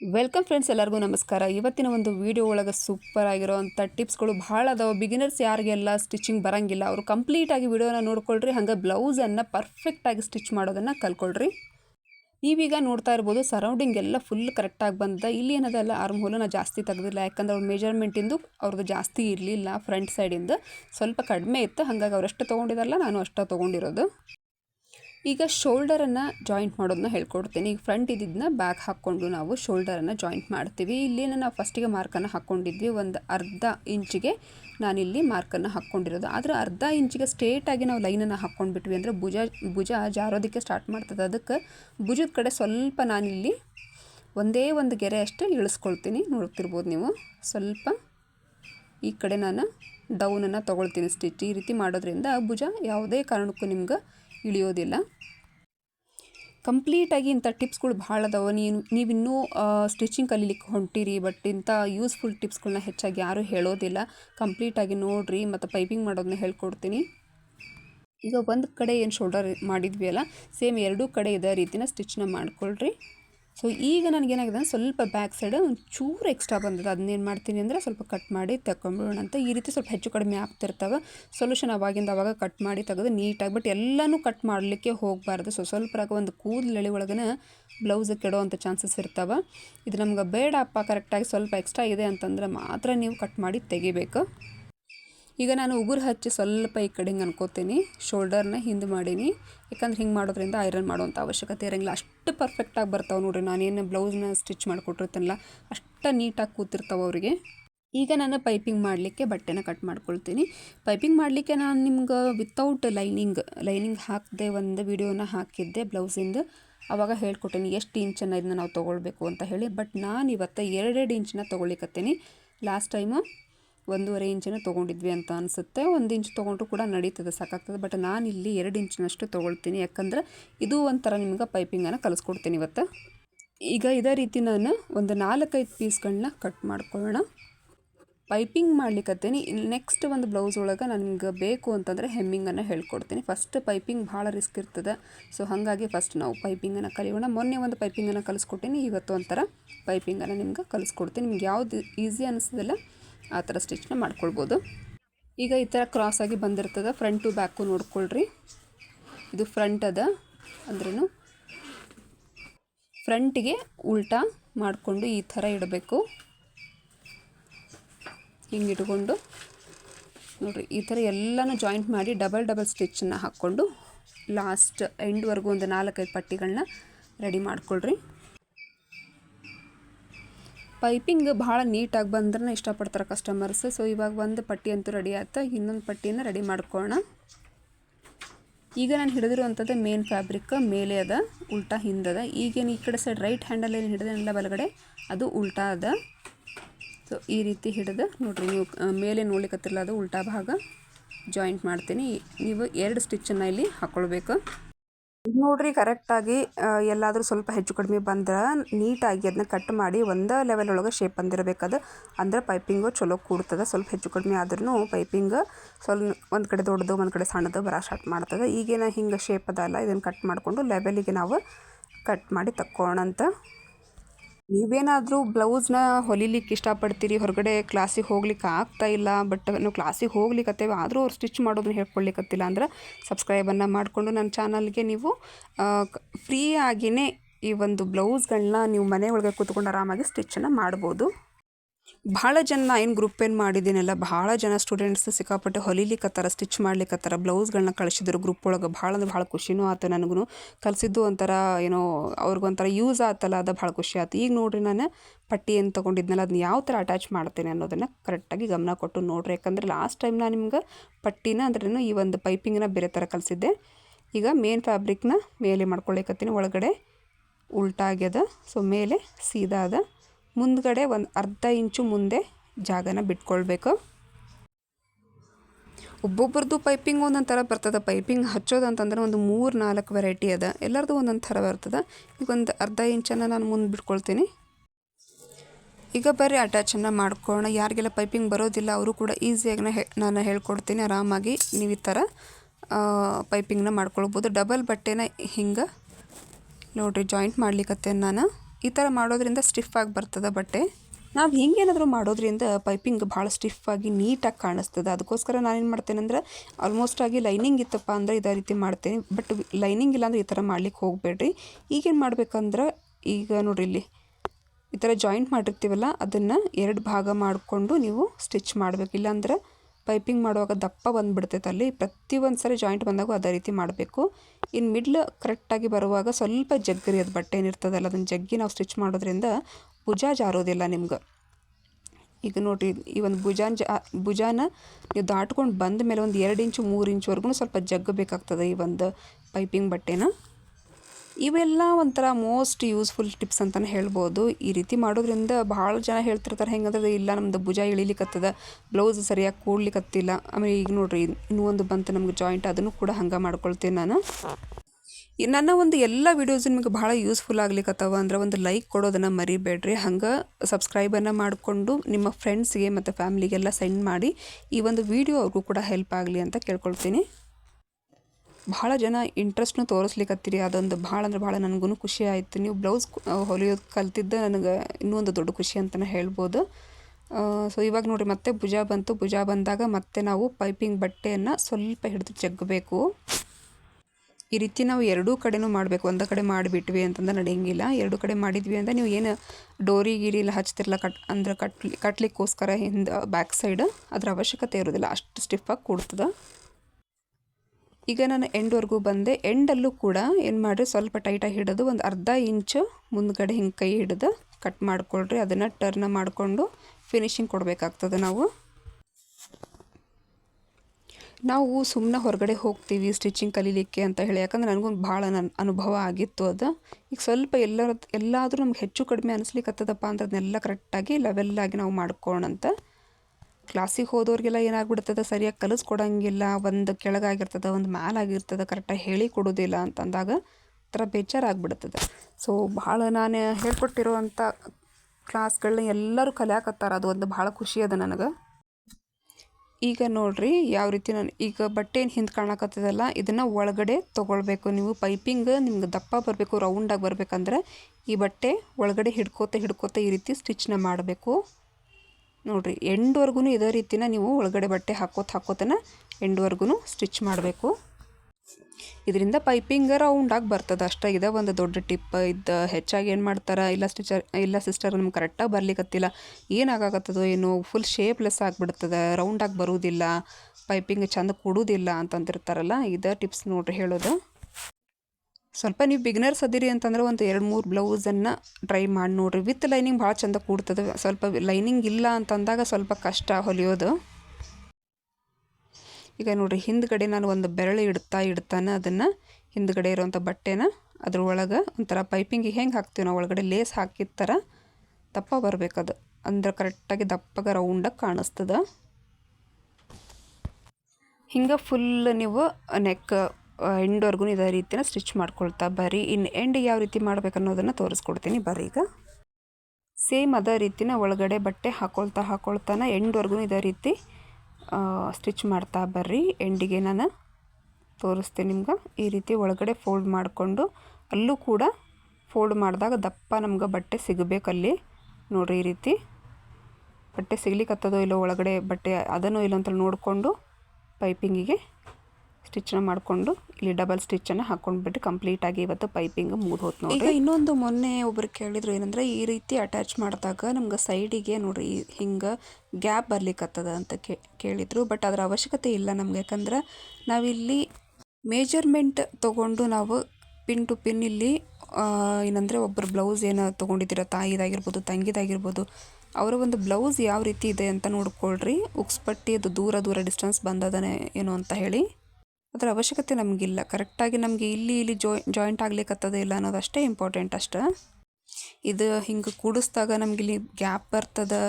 Welcome friends ಎಲ್ಲರಿಗೂ ನಮಸ್ಕಾರ. ಇವತ್ತಿನ ಒಂದು ವಿಡಿಯೋ ಒಳಗೆ ಸೂಪರ್ ಆಗಿರೋವಂಥ ಟಿಪ್ಸ್ಗಳು ಭಾಳ ಅದಾವೆ. ಬಿಗಿನರ್ಸ್ ಯಾರಿಗೆಲ್ಲ ಸ್ಟಿಚಿಂಗ್ ಬರೋಂಗಿಲ್ಲ, ಅವರು ಕಂಪ್ಲೀಟಾಗಿ ವಿಡಿಯೋನ ನೋಡ್ಕೊಳ್ರಿ, ಹಂಗೆ ಬ್ಲೌಸನ್ನು ಪರ್ಫೆಕ್ಟಾಗಿ ಸ್ಟಿಚ್ ಮಾಡೋದನ್ನು ಕಲ್ಕೊಳ್ರಿ. ನೀವೀಗ ನೋಡ್ತಾ ಇರ್ಬೋದು ಸರೌಂಡಿಂಗ್ ಎಲ್ಲ ಫುಲ್ ಕರೆಕ್ಟಾಗಿ ಬಂದ ಇಲ್ಲಿ ಏನದಲ್ಲ ಆರ್ಮ್ ಹೋಲನ್ನ ಜಾಸ್ತಿ ತೆಗೆದಿಲ್ಲ ಯಾಕಂದ್ರೆ ಅವ್ರ ಮೆಜರ್ಮೆಂಟಿಂದು ಅವ್ರದ್ದು ಜಾಸ್ತಿ ಇರಲಿಲ್ಲ ಫ್ರಂಟ್ ಸೈಡಿಂದು ಸ್ವಲ್ಪ ಕಡಿಮೆ ಇತ್ತು, ಹಾಗಾಗಿ ಅವರಷ್ಟು ತೊಗೊಂಡಿದ್ದಲ್ಲ ನಾನು ಅಷ್ಟೇ ತೊಗೊಂಡಿರೋದು. ಈಗ ಶೋಲ್ಡರನ್ನು ಜಾಯಿಂಟ್ ಮಾಡೋದನ್ನ ಹೇಳ್ಕೊಡ್ತೀನಿ. ಈಗ ಫ್ರಂಟ್ ಇದ್ದಿದ್ದನ್ನ ಬ್ಯಾಕ್ ಹಾಕ್ಕೊಂಡು ನಾವು ಶೋಲ್ಡರನ್ನು ಜಾಯಿಂಟ್ ಮಾಡ್ತೀವಿ. ಇಲ್ಲಿ ನಾವು ಫಸ್ಟಿಗೆ ಮಾರ್ಕನ್ನು ಹಾಕ್ಕೊಂಡಿದ್ವಿ. ಒಂದು ಅರ್ಧ ಇಂಚಿಗೆ ನಾನಿಲ್ಲಿ ಮಾರ್ಕನ್ನು ಹಾಕ್ಕೊಂಡಿರೋದು. ಆದರೆ ಅರ್ಧ ಇಂಚಿಗೆ ಸ್ಟ್ರೇಟಾಗಿ ನಾವು ಲೈನನ್ನು ಹಾಕ್ಕೊಂಡ್ಬಿಟ್ವಿ ಅಂದರೆ ಭುಜ ಭುಜ ಜಾರೋದಕ್ಕೆ ಸ್ಟಾರ್ಟ್ ಮಾಡ್ತದೆ. ಅದಕ್ಕೆ ಭುಜದ ಕಡೆ ಸ್ವಲ್ಪ ನಾನಿಲ್ಲಿ ಒಂದೇ ಒಂದು ಗೆರೆ ಅಷ್ಟೇ ಇಳಿಸ್ಕೊಳ್ತೀನಿ. ನೋಡ್ತಿರ್ಬೋದು ನೀವು. ಸ್ವಲ್ಪ ಈ ಕಡೆ ನಾನು ಡೌನನ್ನು ತೊಗೊಳ್ತೀನಿ. ಸ್ಟಿಚ್ ಈ ರೀತಿ ಮಾಡೋದ್ರಿಂದ ಭುಜ ಯಾವುದೇ ಕಾರಣಕ್ಕೂ ನಿಮ್ಗೆ ಇಳಿಯೋದಿಲ್ಲ. ಕಂಪ್ಲೀಟಾಗಿ ಇಂಥ ಟಿಪ್ಸ್ಗಳು ಭಾಳ ಅದಾವೆ. ನೀನು, ನೀವಿನ್ನೂ ಸ್ಟಿಚಿಂಗ್ ಕಲೀಲಿಕ್ಕೆ ಹೊಂಟಿರಿ, ಬಟ್ ಇಂಥ ಯೂಸ್ಫುಲ್ ಟಿಪ್ಸ್ಗಳನ್ನ ಹೆಚ್ಚಾಗಿ ಯಾರೂ ಹೇಳೋದಿಲ್ಲ. ಕಂಪ್ಲೀಟಾಗಿ ನೋಡಿರಿ, ಮತ್ತು ಪೈಪಿಂಗ್ ಮಾಡೋದನ್ನ ಹೇಳ್ಕೊಡ್ತೀನಿ. ಈಗ ಒಂದು ಕಡೆ ಏನು ಶೋಲ್ಡರ್ ಮಾಡಿದ್ವಿ ಅಲ್ಲ, ಸೇಮ್ ಎರಡೂ ಕಡೆ ಇದೇ ರೀತಿನ ಸ್ಟಿಚ್ನ ಮಾಡ್ಕೊಳ್ರಿ. ಸೊ ಈಗ ನನಗೇನಾಗಿದೆ ಸ್ವಲ್ಪ ಬ್ಯಾಕ್ ಸೈಡ್ ಚೂರು ಎಕ್ಸ್ಟ್ರಾ ಬಂದಿದೆ. ಅದನ್ನೇನು ಮಾಡ್ತೀನಿ ಅಂದರೆ ಸ್ವಲ್ಪ ಕಟ್ ಮಾಡಿ ತಗೊಂಬಿಡೋಣ ಅಂತ. ಈ ರೀತಿ ಸ್ವಲ್ಪ ಹೆಚ್ಚು ಕಡಿಮೆ ಆಗ್ತಿರ್ತವೆ ಸೊಲ್ಯೂಷನ್ ಅವಾಗಿಂದ ಅವಾಗ ಕಟ್ ಮಾಡಿ ತೆಗೆದು ನೀಟಾಗಿ ಬಟ್ ಎಲ್ಲನೂ ಕಟ್ ಮಾಡಲಿಕ್ಕೆ ಹೋಗಬಾರ್ದು. ಸೊ ಸ್ವಲ್ಪ ಆಗ ಒಂದು ಕೂದಲೆಳೆ ಒಳಗನೆ ಬ್ಲೌಸ್ ಕೆಡೋವಂಥ ಚಾನ್ಸಸ್ ಇರ್ತಾವೆ. ಇದು ನಮ್ಗೆ ಬೇಡಪ್ಪ ಕರೆಕ್ಟಾಗಿ ಸ್ವಲ್ಪ ಎಕ್ಸ್ಟ್ರಾ ಇದೆ ಅಂತಂದ್ರೆ ಮಾತ್ರ ನೀವು ಕಟ್ ಮಾಡಿ ತೆಗಿಬೇಕು. ಈಗ ನಾನು ಉಗುರು ಹಚ್ಚಿ ಸ್ವಲ್ಪ ಈ ಕಡೆ ಹಿಂಗೆ ಅನ್ಕೋತೀನಿ. ಶೋಲ್ಡರ್ನ ಹಿಂದೆ ಮಾಡೀನಿ. ಯಾಕಂದ್ರೆ ಹಿಂಗೆ ಮಾಡೋದ್ರಿಂದ ಐರನ್ ಮಾಡುವಂಥ ಅವಶ್ಯಕತೆ ಇರೋಂಗಿಲ್ಲ. ಅಷ್ಟು ಪರ್ಫೆಕ್ಟಾಗಿ ಬರ್ತಾವೆ ನೋಡಿರಿ. ನಾನೇನು ಬ್ಲೌಸ್ನ ಸ್ಟಿಚ್ ಮಾಡಿಕೊಟ್ಟಿರ್ತೀನಲ್ಲ, ಅಷ್ಟು ನೀಟಾಗಿ ಕೂತಿರ್ತಾವೆ ಅವರಿಗೆ. ಈಗ ನಾನು ಪೈಪಿಂಗ್ ಮಾಡಲಿಕ್ಕೆ ಬಟ್ಟೆನ ಕಟ್ ಮಾಡ್ಕೊಳ್ತೀನಿ. ಪೈಪಿಂಗ್ ಮಾಡಲಿಕ್ಕೆ ನಾನು ನಿಮ್ಗೆ ವಿತೌಟ್ ಲೈನಿಂಗ್ ಲೈನಿಂಗ್ ಹಾಕದೆ ಒಂದು ವಿಡಿಯೋನ ಹಾಕಿದ್ದೆ ಬ್ಲೌಸಿಂದು. ಅವಾಗ ಹೇಳ್ಕೊಟ್ಟೇನಿ, ಎಷ್ಟು ಇಂಚನ್ನು ಇದನ್ನ ನಾವು ತೊಗೊಳ್ಬೇಕು ಅಂತ ಹೇಳಿ. ಬಟ್ ನಾನು ಇವತ್ತು ಎರಡೆರಡು ಇಂಚನ್ನ ತೊಗೊಳಿಕತ್ತೀನಿ ಲಾಸ್ಟ್ ಟೈಮು ಒಂದೂವರೆ ಇಂಚನ್ನು ತೊಗೊಂಡಿದ್ವಿ ಅಂತ ಅನಿಸುತ್ತೆ. ಒಂದು ಇಂಚ್ ತೊಗೊಂಡ್ರು ಕೂಡ ನಡೀತದೆ, ಸಾಕಾಗ್ತದೆ. ಬಟ್ ನಾನು ಇಲ್ಲಿ ಎರಡು ಇಂಚಿನಷ್ಟು ತೊಗೊಳ್ತೀನಿ. ಯಾಕಂದ್ರೆ ಇದು ಒಂಥರ ನಿಮ್ಗೆ ಪೈಪಿಂಗನ್ನು ಕಲಿಸ್ಕೊಡ್ತೀನಿ ಇವತ್ತು. ಈಗ ಇದೇ ರೀತಿ ನಾನು ಒಂದು ನಾಲ್ಕೈದು ಪೀಸ್ಗಳನ್ನ ಕಟ್ ಮಾಡ್ಕೊಳ್ಳೋಣ. ಪೈಪಿಂಗ್ ಮಾಡ್ಲಿಕ್ಕತ್ತೇನೆ ನೆಕ್ಸ್ಟ್ ಒಂದು ಬ್ಲೌಸ್ ಒಳಗೆ ನನಗೆ ಬೇಕು ಅಂತಂದರೆ ಹೆಮ್ಮಿಂಗನ್ನು ಹೇಳ್ಕೊಡ್ತೀನಿ. ಫಸ್ಟ್ ಪೈಪಿಂಗ್ ಭಾಳ ರಿಸ್ಕ್ ಇರ್ತದೆ. ಸೊ ಹಾಗಾಗಿ ಫಸ್ಟ್ ನಾವು ಪೈಪಿಂಗನ್ನು ಕಲಿಯೋಣ. ಮೊನ್ನೆ ಒಂದು ಪೈಪಿಂಗನ್ನು ಕಲಿಸ್ಕೊಟ್ಟೀನಿ. ಇವತ್ತು ಒಂಥರ ಪೈಪಿಂಗನ್ನು ನಿಮ್ಗೆ ಕಲಿಸ್ಕೊಡ್ತೀನಿ. ನಿಮ್ಗೆ ಯಾವುದು ಈಸಿ ಅನಿಸ್ತದಲ್ಲ ಆ ಥರ ಸ್ಟಿಚ್ನ ಮಾಡ್ಕೊಳ್ಬೋದು. ಈಗ ಈ ಥರ ಕ್ರಾಸಾಗಿ ಬಂದಿರ್ತದೆ. ಟು ಬ್ಯಾಕು ನೋಡ್ಕೊಳ್ರಿ. ಇದು ಫ್ರಂಟ್ ಅದ. ಅಂದ್ರೂ ಫ್ರಂಟಿಗೆ ಉಲ್ಟಾ ಮಾಡಿಕೊಂಡು ಈ ಥರ ಇಡಬೇಕು. ಹಿಂಗೆ ಇಟ್ಕೊಂಡು. ನೋಡಿರಿ, ಈ ಥರ ಎಲ್ಲನೂ ಜಾಯಿಂಟ್ ಮಾಡಿ ಡಬಲ್ ಡಬಲ್ ಸ್ಟಿಚ್ಚನ್ನು ಹಾಕ್ಕೊಂಡು ಲಾಸ್ಟ್ ಎಂಡ್ವರೆಗೂ ಒಂದು ನಾಲ್ಕೈದು ಪಟ್ಟಿಗಳನ್ನ ರೆಡಿ ಮಾಡ್ಕೊಳ್ರಿ. ಪೈಪಿಂಗ್ ಭಾಳ ನೀಟಾಗಿ ಬಂದ್ರೆ ಇಷ್ಟಪಡ್ತಾರೆ ಕಸ್ಟಮರ್ಸ್ ಸೊ ಇವಾಗ ಒಂದು ಪಟ್ಟಿ ಅಂತೂ ರೆಡಿ ಆಯ್ತು. ಇನ್ನೊಂದು ಪಟ್ಟಿಯನ್ನು ರೆಡಿ ಮಾಡ್ಕೊಳ್ಳೋಣ. ಈಗ ನಾನು ಹಿಡಿದಿರುವಂಥದ್ದು ಮೇನ್ ಫ್ಯಾಬ್ರಿಕ್ ಮೇಲೆ ಅದ, ಉಲ್ಟಾ ಹಿಂದದ ಈಗೇನು ಈ ಕಡೆ ಸೈಡ್ ರೈಟ್ ಹ್ಯಾಂಡಲ್ ಏನು ಹಿಡಿದಿಲ್ಲ ಬಲಗಡೆ, ಅದು ಉಲ್ಟಾ ಅದ. ಸೊ ಈ ರೀತಿ ಹಿಡಿದು ನೋಡಿರಿ, ನೀವು ಮೇಲೆ ನೋಡ್ಲಿಕ್ಕತ್ತಿರಲ್ಲ ಅದು ಉಲ್ಟಾ ಭಾಗ ಜಾಯಿಂಟ್ ಮಾಡ್ತೀನಿ. ನೀವು ಎರಡು ಸ್ಟಿಚ್ಚನ್ನು ಇಲ್ಲಿ ಹಾಕ್ಕೊಳ್ಬೇಕು ನೋಡ್ರಿ ಕರೆಕ್ಟಾಗಿ ಎಲ್ಲಾದರೂ ಸ್ವಲ್ಪ ಹೆಚ್ಚು ಕಡಿಮೆ ಬಂದ್ರೆ ನೀಟಾಗಿ ಅದನ್ನ ಕಟ್ ಮಾಡಿ ಒಂದೇ ಲೆವೆಲ್ ಒಳಗೆ ಶೇಪ್ ಬಂದಿರಬೇಕದು ಅಂದ್ರೆ ಪೈಪಿಂಗು ಚಲೋ ಕೂಡ್ತದೆ, ಸ್ವಲ್ಪ ಹೆಚ್ಚು ಕಡಿಮೆ ಆದ್ರೂ ಪೈಪಿಂಗ್ ಸ್ವಲ್ಪ ಒಂದು ಕಡೆ ದೊಡ್ಡದು, ಒಂದು ಕಡೆ ಸಣ್ಣದು ಬರ ಸ್ಟಾರ್ಟ್ ಮಾಡ್ತದೆ. ಈಗೇನ ಹಿಂಗೆ ಶೇಪ್ ಅದಲ್ಲ, ಇದನ್ನು ಕಟ್ ಮಾಡಿಕೊಂಡು ಲೆವೆಲಿಗೆ ನಾವು ಕಟ್ ಮಾಡಿ ತಕ್ಕೋಣಂತ ನೀವೇನಾದರೂ ಬ್ಲೌಸ್ನ ಹೊಲಿಲಿಕ್ಕೆ ಇಷ್ಟಪಡ್ತೀರಿ? ಹೊರಗಡೆ ಕ್ಲಾಸಿಗೆ ಹೋಗ್ಲಿಕ್ಕೆ ಆಗ್ತಾ ಇಲ್ಲ, ಬಟ್ ನಾವು ಕ್ಲಾಸಿಗೆ ಹೋಗ್ಲಿಕ್ಕತ್ತೇವೆ ಆದರೂ ಅವ್ರು ಸ್ಟಿಚ್ ಮಾಡೋದನ್ನ ಹೇಳ್ಕೊಳ್ಲಿಕ್ಕತ್ತಿಲ್ಲ ಅಂದ್ರೆ ಸಬ್ಸ್ಕ್ರೈಬನ್ನು ಮಾಡಿಕೊಂಡು ನನ್ನ ಚಾನಲ್ಗೆ ನೀವು ಫ್ರೀ ಆಗಿಯೇ ಈ ಒಂದು ಬ್ಲೌಸ್ಗಳನ್ನ ನೀವು ಮನೆ ಒಳಗೆ ಕೂತ್ಕೊಂಡು ಆರಾಮಾಗಿ ಸ್ಟಿಚ್ಚನ್ನು ಮಾಡ್ಬೋದು. ಭಾಳ ಜನ ಏನು ಗ್ರೂಪ್ ಏನು ಮಾಡಿದ್ದೀನಲ್ಲ ಭಾಳ ಜನ ಸ್ಟೂಡೆಂಟ್ಸ್ ಸಿಕ್ಕಾಪಟ್ಟೆ ಹೊಲಿಲಿಕ್ಕತ್ತಾರ ಸ್ಟಿಚ್ ಮಾಡ್ಲಿಕ್ಕತ್ತಾರ ಬ್ಲೌಸ್ಗಳನ್ನ ಕಳಿಸಿದ್ರು ಗ್ರೂಪ್ ಒಳಗೆ. ಭಾಳ ಅಂದ್ರೆ ಭಾಳ ಖುಷಿನೂ ಆಯ್ತು ನನಗೂ ಕಲಿಸಿದ್ದು ಒಂಥರ ಏನೋ ಅವ್ರಿಗೊಂಥರ ಯೂಸ್ ಆತಲ್ಲ, ಅದು ಭಾಳ ಖುಷಿ ಆಯ್ತು ಈಗ ನೋಡಿರಿ ನಾನು ಪಟ್ಟಿ ಏನು ತೊಗೊಂಡಿದ್ನಲ್ಲ ಅದನ್ನ ಯಾವ ಥರ ಅಟ್ಯಾಚ್ ಮಾಡ್ತೇನೆ ಅನ್ನೋದನ್ನು ಕರೆಕ್ಟಾಗಿ ಗಮನ ಕೊಟ್ಟು ನೋಡಿರಿ. ಯಾಕಂದರೆ ಲಾಸ್ಟ್ ಟೈಮ್ ನಾನು ನಿಮ್ಗೆ ಪಟ್ಟಿನ ಅಂದ್ರೇನು ಈ ಒಂದು ಪೈಪಿಂಗನ್ನ ಬೇರೆ ಥರ ಕಲಿಸಿದ್ದೆ. ಈಗ ಮೇನ್ ಫ್ಯಾಬ್ರಿಕ್ನ ಮೇಲೆ ಮಾಡ್ಕೊಳ್ಳಿಕತ್ತೀನಿ ಒಳಗಡೆ ಉಲ್ಟಾಗ್ಯದ ಸೊ ಮೇಲೆ ಸೀದಾ ಅದ. ಮುಂದ್ಗಡೆ ಒಂದು ಅರ್ಧ ಇಂಚು ಮುಂದೆ ಜಾಗನ ಬಿಟ್ಕೊಳ್ಬೇಕು. ಒಬ್ಬೊಬ್ರದ್ದು ಪೈಪಿಂಗ್ ಒಂದೊಂದು ಥರ ಬರ್ತದೆ. ಪೈಪಿಂಗ್ ಹಚ್ಚೋದು ಅಂತಂದ್ರೆ ಒಂದು ಮೂರು, ನಾಲ್ಕು ವೆರೈಟಿ ಅದ. ಎಲ್ಲರದು ಒಂದೊಂದು ಥರ ಬರ್ತದೆ. ಈಗ ಒಂದು ಅರ್ಧ ಇಂಚನ್ನು ನಾನು ಮುಂದೆ ಬಿಟ್ಕೊಳ್ತೀನಿ. ಈಗ ಬರ್ರಿ ಅಟ್ಯಾಚನ್ನು ಮಾಡ್ಕೊಳ್ಳೋಣ ಯಾರಿಗೆಲ್ಲ ಪೈಪಿಂಗ್ ಬರೋದಿಲ್ಲ, ಅವರು ಕೂಡ ಈಸಿಯಾಗಿ ಹೇ, ನಾನು ಹೇಳ್ಕೊಡ್ತೀನಿ. ಆರಾಮಾಗಿ ನೀವು ಈ ಥರ ಪೈಪಿಂಗ್ನ ಮಾಡ್ಕೊಳ್ಬೋದು. ಡಬಲ್ ಬಟ್ಟೆನ ಹಿಂಗೆ ನೋಡಿರಿ ಜಾಯಿಂಟ್ ಮಾಡ್ಲಿಕ್ಕತ್ತೇನೆ ನಾನು. ಈ ಥರ ಮಾಡೋದ್ರಿಂದ ಸ್ಟಿಫ್ ಆಗಿ ಬರ್ತದೆ ಬಟ್ಟೆ. ನಾವು ಹಿಂಗೇನಾದರೂ ಮಾಡೋದ್ರಿಂದ ಪೈಪಿಂಗ್ ಭಾಳ ಸ್ಟಿಫಾಗಿ ನೀಟಾಗಿ ಕಾಣಿಸ್ತದೆ. ಅದಕ್ಕೋಸ್ಕರ ನಾನೇನು ಮಾಡ್ತೇನೆ ಅಂದ್ರೆ ಆಲ್ಮೋಸ್ಟ್ ಆಗಿ ಲೈನಿಂಗ್ ಇತ್ತಪ್ಪ ಅಂದರೆ ಇದೇ ರೀತಿ ಮಾಡ್ತೇನೆ. ಬಟ್ ಲೈನಿಂಗ್ ಇಲ್ಲ ಅಂದ್ರೆ ಈ ಥರ ಮಾಡ್ಲಿಕ್ಕೆ ಹೋಗಬೇಡ್ರಿ. ಈಗೇನು ಮಾಡ್ಬೇಕಂದ್ರೆ, ಈಗ ನೋಡ್ರಿ ಇಲ್ಲಿ ಈ ಥರ ಜಾಯಿಂಟ್ ಮಾಡಿರ್ತೀವಲ್ಲ, ಅದನ್ನು ಎರಡು ಭಾಗ ಮಾಡಿಕೊಂಡು ನೀವು ಸ್ಟಿಚ್ ಮಾಡಬೇಕು. ಇಲ್ಲಾಂದ್ರೆ ಪೈಪಿಂಗ್ ಮಾಡುವಾಗ ದಪ್ಪ ಬಂದುಬಿಡ್ತೈತೆ ಅಲ್ಲಿ. ಪ್ರತಿ ಒಂದು ಸರಿ ಜಾಯಿಂಟ್ ಬಂದಾಗ ಅದೇ ರೀತಿ ಮಾಡಬೇಕು. ಇನ್ನು ಮಿಡ್ಲ್ ಕರೆಕ್ಟಾಗಿ ಬರುವಾಗ ಸ್ವಲ್ಪ ಜಗ್ಗರಿ ಅದು ಬಟ್ಟೆ ಏನಿರ್ತದಲ್ಲ, ಅದನ್ನು ಜಗ್ಗಿ ನಾವು ಸ್ಟಿಚ್ ಮಾಡೋದ್ರಿಂದ ಭುಜ ಜಾರೋದಿಲ್ಲ ನಿಮ್ಗೆ. ಈಗ ನೋಡಿರಿ, ಈ ಒಂದು ಭುಜಾನ ಜಾ ಭುಜಾನ ನೀವು ದಾಟ್ಕೊಂಡು ಬಂದ ಮೇಲೆ ಒಂದು ಎರಡು ಇಂಚು, ಮೂರು ಇಂಚುವರೆಗೂ ಸ್ವಲ್ಪ ಜಗ್ಗಬೇಕಾಗ್ತದೆ ಈ ಒಂದು ಪೈಪಿಂಗ್ ಬಟ್ಟೆನ. ಇವೆಲ್ಲ ಒಂಥರ ಮೋಸ್ಟ್ ಯೂಸ್ಫುಲ್ ಟಿಪ್ಸ್ ಅಂತಲೇ ಹೇಳ್ಬೋದು. ಈ ರೀತಿ ಮಾಡೋದ್ರಿಂದ ಭಾಳ ಜನ ಹೇಳ್ತಿರ್ತಾರೆ, ಹೆಂಗಂದ್ರೆ ಇಲ್ಲ ನಮ್ಮದು ಭುಜ ಇಳಿಲಿಕ್ಕತ್ತದ ಬ್ಲೌಸ್ ಸರಿಯಾಗಿ ಕೂಡ್ಲಿಕ್ಕತ್ತಿಲ್ಲ ಆಮೇಲೆ ಈಗ ನೋಡ್ರಿ, ಇನ್ನೂ ಒಂದು ಬಂತು ನಮ್ಗೆ ಜಾಯಿಂಟ್ ಅದನ್ನು ಕೂಡ ಹಂಗೆ ಮಾಡ್ಕೊಳ್ತೀನಿ ನಾನು. ನನ್ನ ಒಂದು ಎಲ್ಲ ವೀಡಿಯೋಸ್ ನಿಮಗೆ ಭಾಳ ಯೂಸ್ಫುಲ್ ಆಗ್ಲಿಕ್ಕತ್ತವ ಅಂದ್ರೆ ಒಂದು ಲೈಕ್ ಕೊಡೋದನ್ನು ಮರಿಬೇಡ್ರಿ. ಹಂಗೆ ಸಬ್ಸ್ಕ್ರೈಬನ್ನು ಮಾಡಿಕೊಂಡು ನಿಮ್ಮ ಫ್ರೆಂಡ್ಸ್ಗೆ ಮತ್ತು ಫ್ಯಾಮ್ಲಿಗೆಲ್ಲ ಸೆಂಡ್ ಮಾಡಿ ಈ ಒಂದು ವಿಡಿಯೋ ಅವ್ರಿಗೂ ಕೂಡ ಹೆಲ್ಪ್ ಆಗಲಿ ಅಂತ ಕೇಳ್ಕೊಳ್ತೀನಿ. ಭಾಳ ಜನ ಇಂಟ್ರೆಸ್ಟ್ನು ತೋರಿಸ್ಲಿಕ್ಕತ್ತೀರಿ ಅದೊಂದು ಭಾಳ ಅಂದ್ರೆ ಭಾಳ ನನಗೂ ಖುಷಿ ಆಯಿತು. ನೀವು ಬ್ಲೌಸ್ ಹೊಲಿಯೋದು ಕಲ್ತಿದ್ದು ನನಗೆ ಇನ್ನೂ ಒಂದು ದೊಡ್ಡ ಖುಷಿ ಅಂತಲೇ ಹೇಳ್ಬೋದು. ಸೊ ಇವಾಗ ನೋಡಿರಿ ಮತ್ತೆ ಭುಜ ಬಂತು. ಭುಜ ಬಂದಾಗ ಮತ್ತೆ ನಾವು ಪೈಪಿಂಗ್ ಬಟ್ಟೆಯನ್ನು ಸ್ವಲ್ಪ ಹಿಡಿದು ಜಗ್ಗಬೇಕು. ಈ ರೀತಿ ನಾವು ಎರಡೂ ಕಡೆನೂ ಮಾಡಬೇಕು. ಒಂದು ಕಡೆ ಮಾಡಿಬಿಟ್ವಿ ಅಂತಂದ್ರೆ ನಡೆಯಂಗಿಲ್ಲ. ಎರಡು ಕಡೆ ಮಾಡಿದ್ವಿ ಅಂದರೆ ನೀವು ಏನು ಡೋರಿ ಗೀರಿ ಇಲ್ಲ ಹಚ್ತಿರಲ್ಲ ಕಟ್, ಅಂದ್ರೆ ಕಟ್ಲಿ, ಕಟ್ಲಿಕ್ಕೋಸ್ಕರ ಹಿಂದೆ ಬ್ಯಾಕ್ ಸೈಡ್ ಅದರ ಅವಶ್ಯಕತೆ ಇರೋದಿಲ್ಲ. ಅಷ್ಟು ಸ್ಟಿಫಾಗಿ ಕೂಡ್ತದೆ. ಈಗ ನಾನು ಎಂಡ್ವರೆಗೂ ಬಂದೆ. ಎಂಡಲ್ಲೂ ಕೂಡ ಏನು ಮಾಡಿರಿ, ಸ್ವಲ್ಪ ಟೈಟಾಗಿ ಹಿಡಿದು ಒಂದು ಅರ್ಧ ಇಂಚು ಮುಂದ್ಗಡೆ ಹಿಂಗೆ ಕೈ ಹಿಡಿದು ಕಟ್ ಮಾಡ್ಕೊಳ್ರಿ. ಅದನ್ನು ಟರ್ನ್ ಮಾಡಿಕೊಂಡು ಫಿನಿಶಿಂಗ್ ಕೊಡಬೇಕಾಗ್ತದೆ ನಾವು. ನಾವು ಸುಮ್ಮನೆ ಹೊರಗಡೆ ಹೋಗ್ತೀವಿ ಸ್ಟಿಚಿಂಗ್ ಕಲೀಲಿಕ್ಕೆ ಅಂತ ಹೇಳಿ. ಯಾಕಂದ್ರೆ ನನಗೊಂದು ಭಾಳ ನನ್ನ ಅನುಭವ ಆಗಿತ್ತು ಅದು. ಈಗ ಸ್ವಲ್ಪ ಎಲ್ಲರ ಎಲ್ಲಾದರೂ ನಮ್ಗೆ ಹೆಚ್ಚು ಕಡಿಮೆ ಅನಿಸ್ಲಿಕ್ಕತ್ತದಪ್ಪ ಅಂದ್ರೆ ಅದನ್ನೆಲ್ಲ ಕರೆಕ್ಟಾಗಿ ಲೆವೆಲ್ಲಾಗಿ ನಾವು ಮಾಡ್ಕೋಣಂತ ಕ್ಲಾಸಿಗೆ ಹೋದವ್ರಿಗೆಲ್ಲ ಏನಾಗ್ಬಿಡ್ತದೆ? ಸರಿಯಾಗಿ ಕಲಿಸ್ಕೊಡಂಗಿಲ್ಲ, ಒಂದು ಕೆಳಗಾಗಿರ್ತದೆ, ಒಂದು ಮ್ಯಾಲಾಗಿರ್ತದೆ ಕರೆಕ್ಟಾಗಿ ಹೇಳಿ ಕೊಡೋದಿಲ್ಲ ಅಂತಂದಾಗ ಥರ ಬೇಜಾರಾಗ್ಬಿಡ್ತದೆ. ಸೊ ಭಾಳ ನಾನು ಹೇಳ್ಕೊಟ್ಟಿರುವಂಥ ಕ್ಲಾಸ್ಗಳನ್ನ ಎಲ್ಲರೂ ಕಲಿಯಾಕತ್ತಾರ. ಅದು ಒಂದು ಭಾಳ ಖುಷಿ ಅದ ನನಗೆ. ಈಗ ನೋಡ್ರಿ, ಯಾವ ರೀತಿ ನಾನು, ಈಗ ಬಟ್ಟೆ ಏನು ಹಿಂದೆ ಕಾಣಕತ್ತದಲ್ಲ, ಇದನ್ನು ಒಳಗಡೆ ತೊಗೊಳ್ಬೇಕು. ನೀವು ಪೈಪಿಂಗ್ ನಿಮ್ಗೆ ದಪ್ಪ ಬರಬೇಕು ರೌಂಡಾಗಿ ಬರಬೇಕಂದ್ರೆ ಈ ಬಟ್ಟೆ ಒಳಗಡೆ ಹಿಡ್ಕೋತ ಹಿಡ್ಕೋತ ಈ ರೀತಿ ಸ್ಟಿಚ್ನ ಮಾಡಬೇಕು. ನೋಡಿರಿ ಎಂಡ್ವರೆಗೂ ಇದೇ ರೀತಿನ ನೀವು ಒಳಗಡೆ ಬಟ್ಟೆ ಹಾಕೋತ ಹಾಕೋತನ ಎಂಡ್ವರೆಗೂ ಸ್ಟಿಚ್ ಮಾಡಬೇಕು. ಇದರಿಂದ ಪೈಪಿಂಗ್ ರೌಂಡಾಗಿ ಬರ್ತದೆ, ಅಷ್ಟೇ ಇದೆ ಒಂದು ದೊಡ್ಡ ಟಿಪ್. ಇದ್ದ ಹೆಚ್ಚಾಗಿ ಏನು ಮಾಡ್ತಾರೆ, ಇಲ್ಲ ಸ್ಟಿಚರ್, ಇಲ್ಲ ಸಿಸ್ಟರ್ ನಮ್ಗೆ ಕರೆಕ್ಟಾಗಿ ಬರ್ಲಿಕ್ಕತ್ತಿಲ್ಲ ಏನಾಗತ್ತದೋ ಏನು ಫುಲ್ ಶೇಪ್ಲೆಸ್ ಆಗಿಬಿಡ್ತದೆ ರೌಂಡಾಗಿ ಬರುವುದಿಲ್ಲ ಪೈಪಿಂಗ್ ಚಂದ ಕೊಡುವುದಿಲ್ಲ ಅಂತಂದಿರ್ತಾರಲ್ಲ ಇದೇ ಟಿಪ್ಸ್ ನೋಡಿರಿ ಹೇಳೋದು. ಸ್ವಲ್ಪ ನೀವು ಬಿಗ್ನರ್ಸ್ ಅದಿರಿ ಅಂತಂದ್ರೆ ಒಂದು ಎರಡು ಮೂರು ಬ್ಲೌಸನ್ನು ಟ್ರೈ ಮಾಡಿ ನೋಡಿರಿ. ವಿತ್ ಲೈನಿಂಗ್ ಭಾಳ ಚಂದ ಕೂಡ್ತದೆ. ಸ್ವಲ್ಪ ಲೈನಿಂಗ್ ಇಲ್ಲ ಅಂತಂದಾಗ ಸ್ವಲ್ಪ ಕಷ್ಟ ಹೊಲಿಯೋದು. ಈಗ ನೋಡಿರಿ, ಹಿಂದ್ಗಡೆ ನಾನು ಒಂದು ಬೆರಳು ಇಡ್ತಾ ಇಡ್ತಾನೆ. ಅದನ್ನು ಹಿಂದ್ಗಡೆ ಇರೋವಂಥ ಬಟ್ಟೆನ ಅದ್ರೊಳಗೆ ಒಂಥರ ಪೈಪಿಂಗಿಗೆ ಹೆಂಗೆ ಹಾಕ್ತೀವಿ ನಾವು? ಒಳಗಡೆ ಲೇಸ್ ಹಾಕಿದ ಥರ ದಪ್ಪ ಬರಬೇಕದು. ಅಂದ್ರೆ ಕರೆಕ್ಟಾಗಿ ದಪ್ಪಗೆ ರೌಂಡಾಗಿ ಕಾಣಿಸ್ತದೆ. ಹಿಂಗೆ ಫುಲ್ ನೀವು ನೆಕ್ ಎಂಡ್ವರೆಗೂ ಇದೇ ರೀತಿನ ಸ್ಟಿಚ್ ಮಾಡ್ಕೊಳ್ತಾ ಬರ್ರಿ. ಇನ್ನು ಎಂಡ್ ಯಾವ ರೀತಿ ಮಾಡ್ಬೇಕು ಅನ್ನೋದನ್ನು ತೋರಿಸ್ಕೊಡ್ತೀನಿ. ಬರ್ರಿ ಈಗ. ಸೇಮ್ ಅದೇ ರೀತಿನ ಒಳಗಡೆ ಬಟ್ಟೆ ಹಾಕೊಳ್ತಾ ಹಾಕೊಳ್ತಾನ ಎಂಡ್ವರೆಗೂ ಇದೇ ರೀತಿ ಸ್ಟಿಚ್ ಮಾಡ್ತಾ ಬರ್ರಿ. ಎಂಡಿಗೆ ನಾನು ತೋರಿಸ್ತೀನಿ ನಿಮ್ಗೆ. ಈ ರೀತಿ ಒಳಗಡೆ ಫೋಲ್ಡ್ ಮಾಡಿಕೊಂಡು ಅಲ್ಲೂ ಕೂಡ ಫೋಲ್ಡ್ ಮಾಡಿದಾಗ ದಪ್ಪ ನಮ್ಗೆ ಬಟ್ಟೆ ಸಿಗಬೇಕಲ್ಲಿ ನೋಡಿರಿ ಈ ರೀತಿ. ಬಟ್ಟೆ ಸಿಗ್ಲಿಕ್ಕೆ ಹತ್ತದೋ ಇಲ್ಲೋ ಒಳಗಡೆ ಬಟ್ಟೆ ಅದನ್ನು ಇಲ್ಲ ಅಂತ ನೋಡಿಕೊಂಡು ಪೈಪಿಂಗಿಗೆ ಸ್ಟಿಚ್ನ ಮಾಡಿಕೊಂಡು ಇಲ್ಲಿ ಡಬಲ್ ಸ್ಟಿಚ್ಚನ್ನು ಹಾಕೊಂಡ್ಬಿಟ್ಟು ಕಂಪ್ಲೀಟಾಗಿ ಇವತ್ತು ಪೈಪಿಂಗ್ ಮುಗಿದು ಹೋತ್ ನೋಡಿ ಈಗ ಇನ್ನೊಂದು ಮೊನ್ನೆ ಒಬ್ಬರು ಕೇಳಿದ್ರು ಏನಂದ್ರೆ ಈ ರೀತಿ ಅಟ್ಯಾಚ್ ಮಾಡಿದಾಗ ನಮ್ಗೆ ಸೈಡಿಗೆ ನೋಡ್ರಿ ಹಿಂಗೆ ಗ್ಯಾಪ್ ಬರ್ಲಿಕ್ಕತ್ತದ ಅಂತ ಕೇಳಿದ್ರು. ಬಟ್ ಅದರ ಅವಶ್ಯಕತೆ ಇಲ್ಲ ನಮ್ಗೆ. ಯಾಕಂದ್ರೆ ನಾವಿಲ್ಲಿ ಮೇಜರ್ಮೆಂಟ್ ತೊಗೊಂಡು ನಾವು ಪಿನ್ ಟು ಪಿನ್ ಇಲ್ಲಿ ಏನಂದರೆ ಒಬ್ಬರು ಬ್ಲೌಸ್ ಏನು ತೊಗೊಂಡಿದ್ದೀರ, ತಾಯಿದಾಗಿರ್ಬೋದು, ತಂಗಿದಾಗಿರ್ಬೋದು, ಅವರ ಒಂದು ಬ್ಲೌಸ್ ಯಾವ ರೀತಿ ಇದೆ ಅಂತ ನೋಡ್ಕೊಳ್ರಿ. ಉಕ್ಸ್ಪಟ್ಟಿ ಅದು ದೂರ ದೂರ ಡಿಸ್ಟೆನ್ಸ್ ಬಂದದನೆ ಏನು ಅಂತ ಹೇಳಿ. ಅದರ ಅವಶ್ಯಕತೆ ನಮಗಿಲ್ಲ. ಕರೆಕ್ಟಾಗಿ ನಮಗೆ ಇಲ್ಲಿ ಇಲ್ಲಿ ಜಾಯ್ ಜಾಯಿಂಟ್ ಆಗ್ಲಿಕ್ಕತ್ತದ ಇಲ್ಲ ಅನ್ನೋದು ಅಷ್ಟೇ ಇಂಪಾರ್ಟೆಂಟ್ ಅಷ್ಟೆ. ಇದು ಹಿಂಗೆ ಕೂಡಿಸ್ದಾಗ ನಮ್ಗೆ ಇಲ್ಲಿ ಗ್ಯಾಪ್ ಬರ್ತದೆ.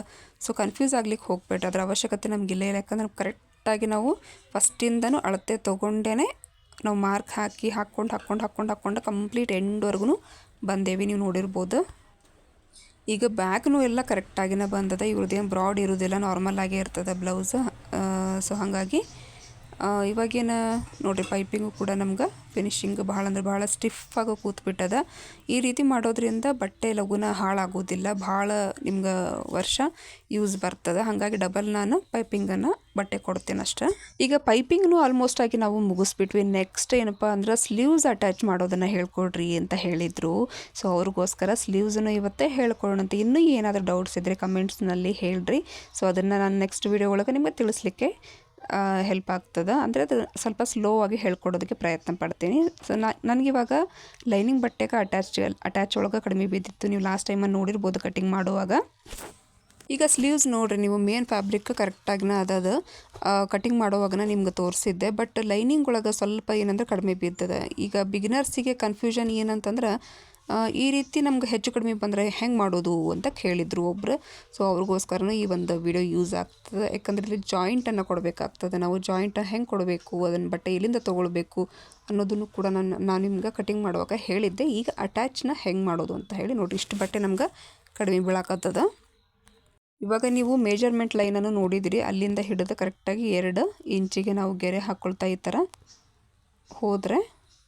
ಸೊ ಕನ್ಫ್ಯೂಸ್ ಆಗ್ಲಿಕ್ಕೆ ಹೋಗ್ಬೇಡ್ರಿ. ಅದರ ಅವಶ್ಯಕತೆ ನಮಗಿಲ್ಲ ಇಲ್ಲ. ಯಾಕಂದ್ರೆ ಕರೆಕ್ಟಾಗಿ ನಾವು ಫಸ್ಟಿಂದನೂ ಅಳತೆ ತೊಗೊಂಡೇ ನಾವು ಮಾರ್ಕ್ ಹಾಕಿ, ಹಾಕ್ಕೊಂಡು ಹಾಕ್ಕೊಂಡು ಹಾಕ್ಕೊಂಡು ಹಾಕ್ಕೊಂಡು ಕಂಪ್ಲೀಟ್ ಎಂಡ್ವರೆಗೂ ಬಂದೇವಿ. ನೀವು ನೋಡಿರ್ಬೋದು. ಈಗ ಬ್ಯಾಗ್ನೂ ಎಲ್ಲ ಕರೆಕ್ಟಾಗಿನೇ ಬಂದದ. ಇವ್ರದ್ದೇನು ಬ್ರಾಡ್ ಇರೋದಿಲ್ಲ. ನಾರ್ಮಲ್ ಆಗೇ ಇರ್ತದೆ ಬ್ಲೌಸ್ ಸೊ ಹಾಗಾಗಿ ಇವಾಗೇನು ನೋಡಿರಿ ಪೈಪಿಂಗು ಕೂಡ ನಮ್ಗೆ ಫಿನಿಶಿಂಗ್ ಭಾಳ ಅಂದ್ರೆ ಭಾಳ ಸ್ಟಿಫಾಗಿ ಕೂತ್ಬಿಟ್ಟದ. ಈ ರೀತಿ ಮಾಡೋದ್ರಿಂದ ಬಟ್ಟೆ ಲಗುನ ಹಾಳಾಗೋದಿಲ್ಲ. ಭಾಳ ನಿಮ್ಗೆ ವರ್ಷ ಯೂಸ್ ಬರ್ತದೆ. ಹಾಗಾಗಿ ಡಬಲ್ ನಾನು ಪೈಪಿಂಗನ್ನು ಬಟ್ಟೆ ಕೊಡ್ತೀನಿ ಅಷ್ಟೇ. ಈಗ ಪೈಪಿಂಗ್ನು ಆಲ್ಮೋಸ್ಟ್ ಆಗಿ ನಾವು ಮುಗಿಸ್ಬಿಟ್ವಿ. ನೆಕ್ಸ್ಟ್ ಏನಪ್ಪ ಅಂದ್ರೆ ಸ್ಲೀವ್ಸ್ ಅಟ್ಯಾಚ್ ಮಾಡೋದನ್ನು ಹೇಳ್ಕೊಡ್ರಿ ಅಂತ ಹೇಳಿದರು. ಸೊ ಅವ್ರಿಗೋಸ್ಕರ ಸ್ಲೀವ್ಸನ್ನು ಇವತ್ತೇ ಹೇಳ್ಕೊಡೋಣಂತ ಇನ್ನೂ ಏನಾದರೂ ಡೌಟ್ಸ್ ಇದ್ದರೆ ಕಮೆಂಟ್ಸ್ನಲ್ಲಿ ಹೇಳ್ರಿ. ಸೊ ಅದನ್ನು ನಾನು ನೆಕ್ಸ್ಟ್ ವೀಡಿಯೋ ಒಳಗೆ ನಿಮಗೆ ತಿಳಿಸ್ಲಿಕ್ಕೆ ಹೆಲ್ಪ್ ಆಗ್ತದೆ. ಅಂದರೆ ಅದು ಸ್ವಲ್ಪ ಸ್ಲೋ ಆಗಿ ಹೇಳ್ಕೊಡೋದಕ್ಕೆ ಪ್ರಯತ್ನ ಪಡ್ತೀನಿ. ಸೊ ನನಗಿವಾಗ ಲೈನಿಂಗ್ ಬಟ್ಟೆಗೆ ಅಟ್ಯಾಚ್ ಅಟ್ಯಾಚ್ ಒಳಗೆ ಕಡಿಮೆ ಬಿದ್ದಿತ್ತು. ನೀವು ಲಾಸ್ಟ್ ಟೈಮಲ್ಲಿ ನೋಡಿರ್ಬೋದು ಕಟಿಂಗ್ ಮಾಡುವಾಗ. ಈಗ ಸ್ಲೀವ್ಸ್ ನೋಡಿರಿ, ನೀವು ಮೇನ್ ಫ್ಯಾಬ್ರಿಕ್ ಕರೆಕ್ಟಾಗಿನ ಅದದು ಕಟಿಂಗ್ ಮಾಡುವಾಗನ ನಿಮ್ಗೆ ತೋರಿಸಿದ್ದೆ. ಬಟ್ ಲೈನಿಂಗ್ ಒಳಗೆ ಸ್ವಲ್ಪ ಏನಂದ್ರೆ ಕಡಿಮೆ ಬಿದ್ದದ. ಈಗ ಬಿಗಿನರ್ಸಿಗೆ ಕನ್ಫ್ಯೂಷನ್ ಏನಂತಂದ್ರೆ ಈ ರೀತಿ ನಮ್ಗೆ ಹೆಚ್ಚು ಕಡಿಮೆ ಬಂದರೆ ಹೆಂಗೆ ಮಾಡೋದು ಅಂತ ಕೇಳಿದರು ಒಬ್ಬರು ಸೊ ಅವ್ರಿಗೋಸ್ಕರನೂ ಈ ಒಂದು ವಿಡಿಯೋ ಯೂಸ್ ಆಗ್ತದೆ. ಯಾಕಂದರೆ ಇಲ್ಲಿ ಜಾಯಿಂಟನ್ನು ಕೊಡಬೇಕಾಗ್ತದೆ. ನಾವು ಜಾಯಿಂಟ್ ಹೆಂಗೆ ಕೊಡಬೇಕು, ಅದನ್ನು ಬಟ್ಟೆ ಎಲ್ಲಿಂದ ತೊಗೊಳ್ಬೇಕು ಅನ್ನೋದನ್ನು ಕೂಡ ನಾನು ನಾನು ನಿಮ್ಗೆ ಕಟಿಂಗ್ ಮಾಡುವಾಗ ಹೇಳಿದ್ದೆ. ಈಗ ಅಟ್ಯಾಚ್ನ ಹೆಂಗೆ ಮಾಡೋದು ಅಂತ ಹೇಳಿ ನೋಡಿ. ಇಷ್ಟು ಬಟ್ಟೆ ನಮ್ಗೆ ಕಡಿಮೆ ಬೀಳಾಕತ್ತದ. ಇವಾಗ ನೀವು ಮೇಜರ್ಮೆಂಟ್ ಲೈನನ್ನು ನೋಡಿದಿರಿ. ಅಲ್ಲಿಂದ ಹಿಡಿದು ಕರೆಕ್ಟಾಗಿ ಎರಡು ಇಂಚಿಗೆ ನಾವು ಗೆರೆ ಹಾಕ್ಕೊಳ್ತಾ ಈ ಥರ ಹೋದರೆ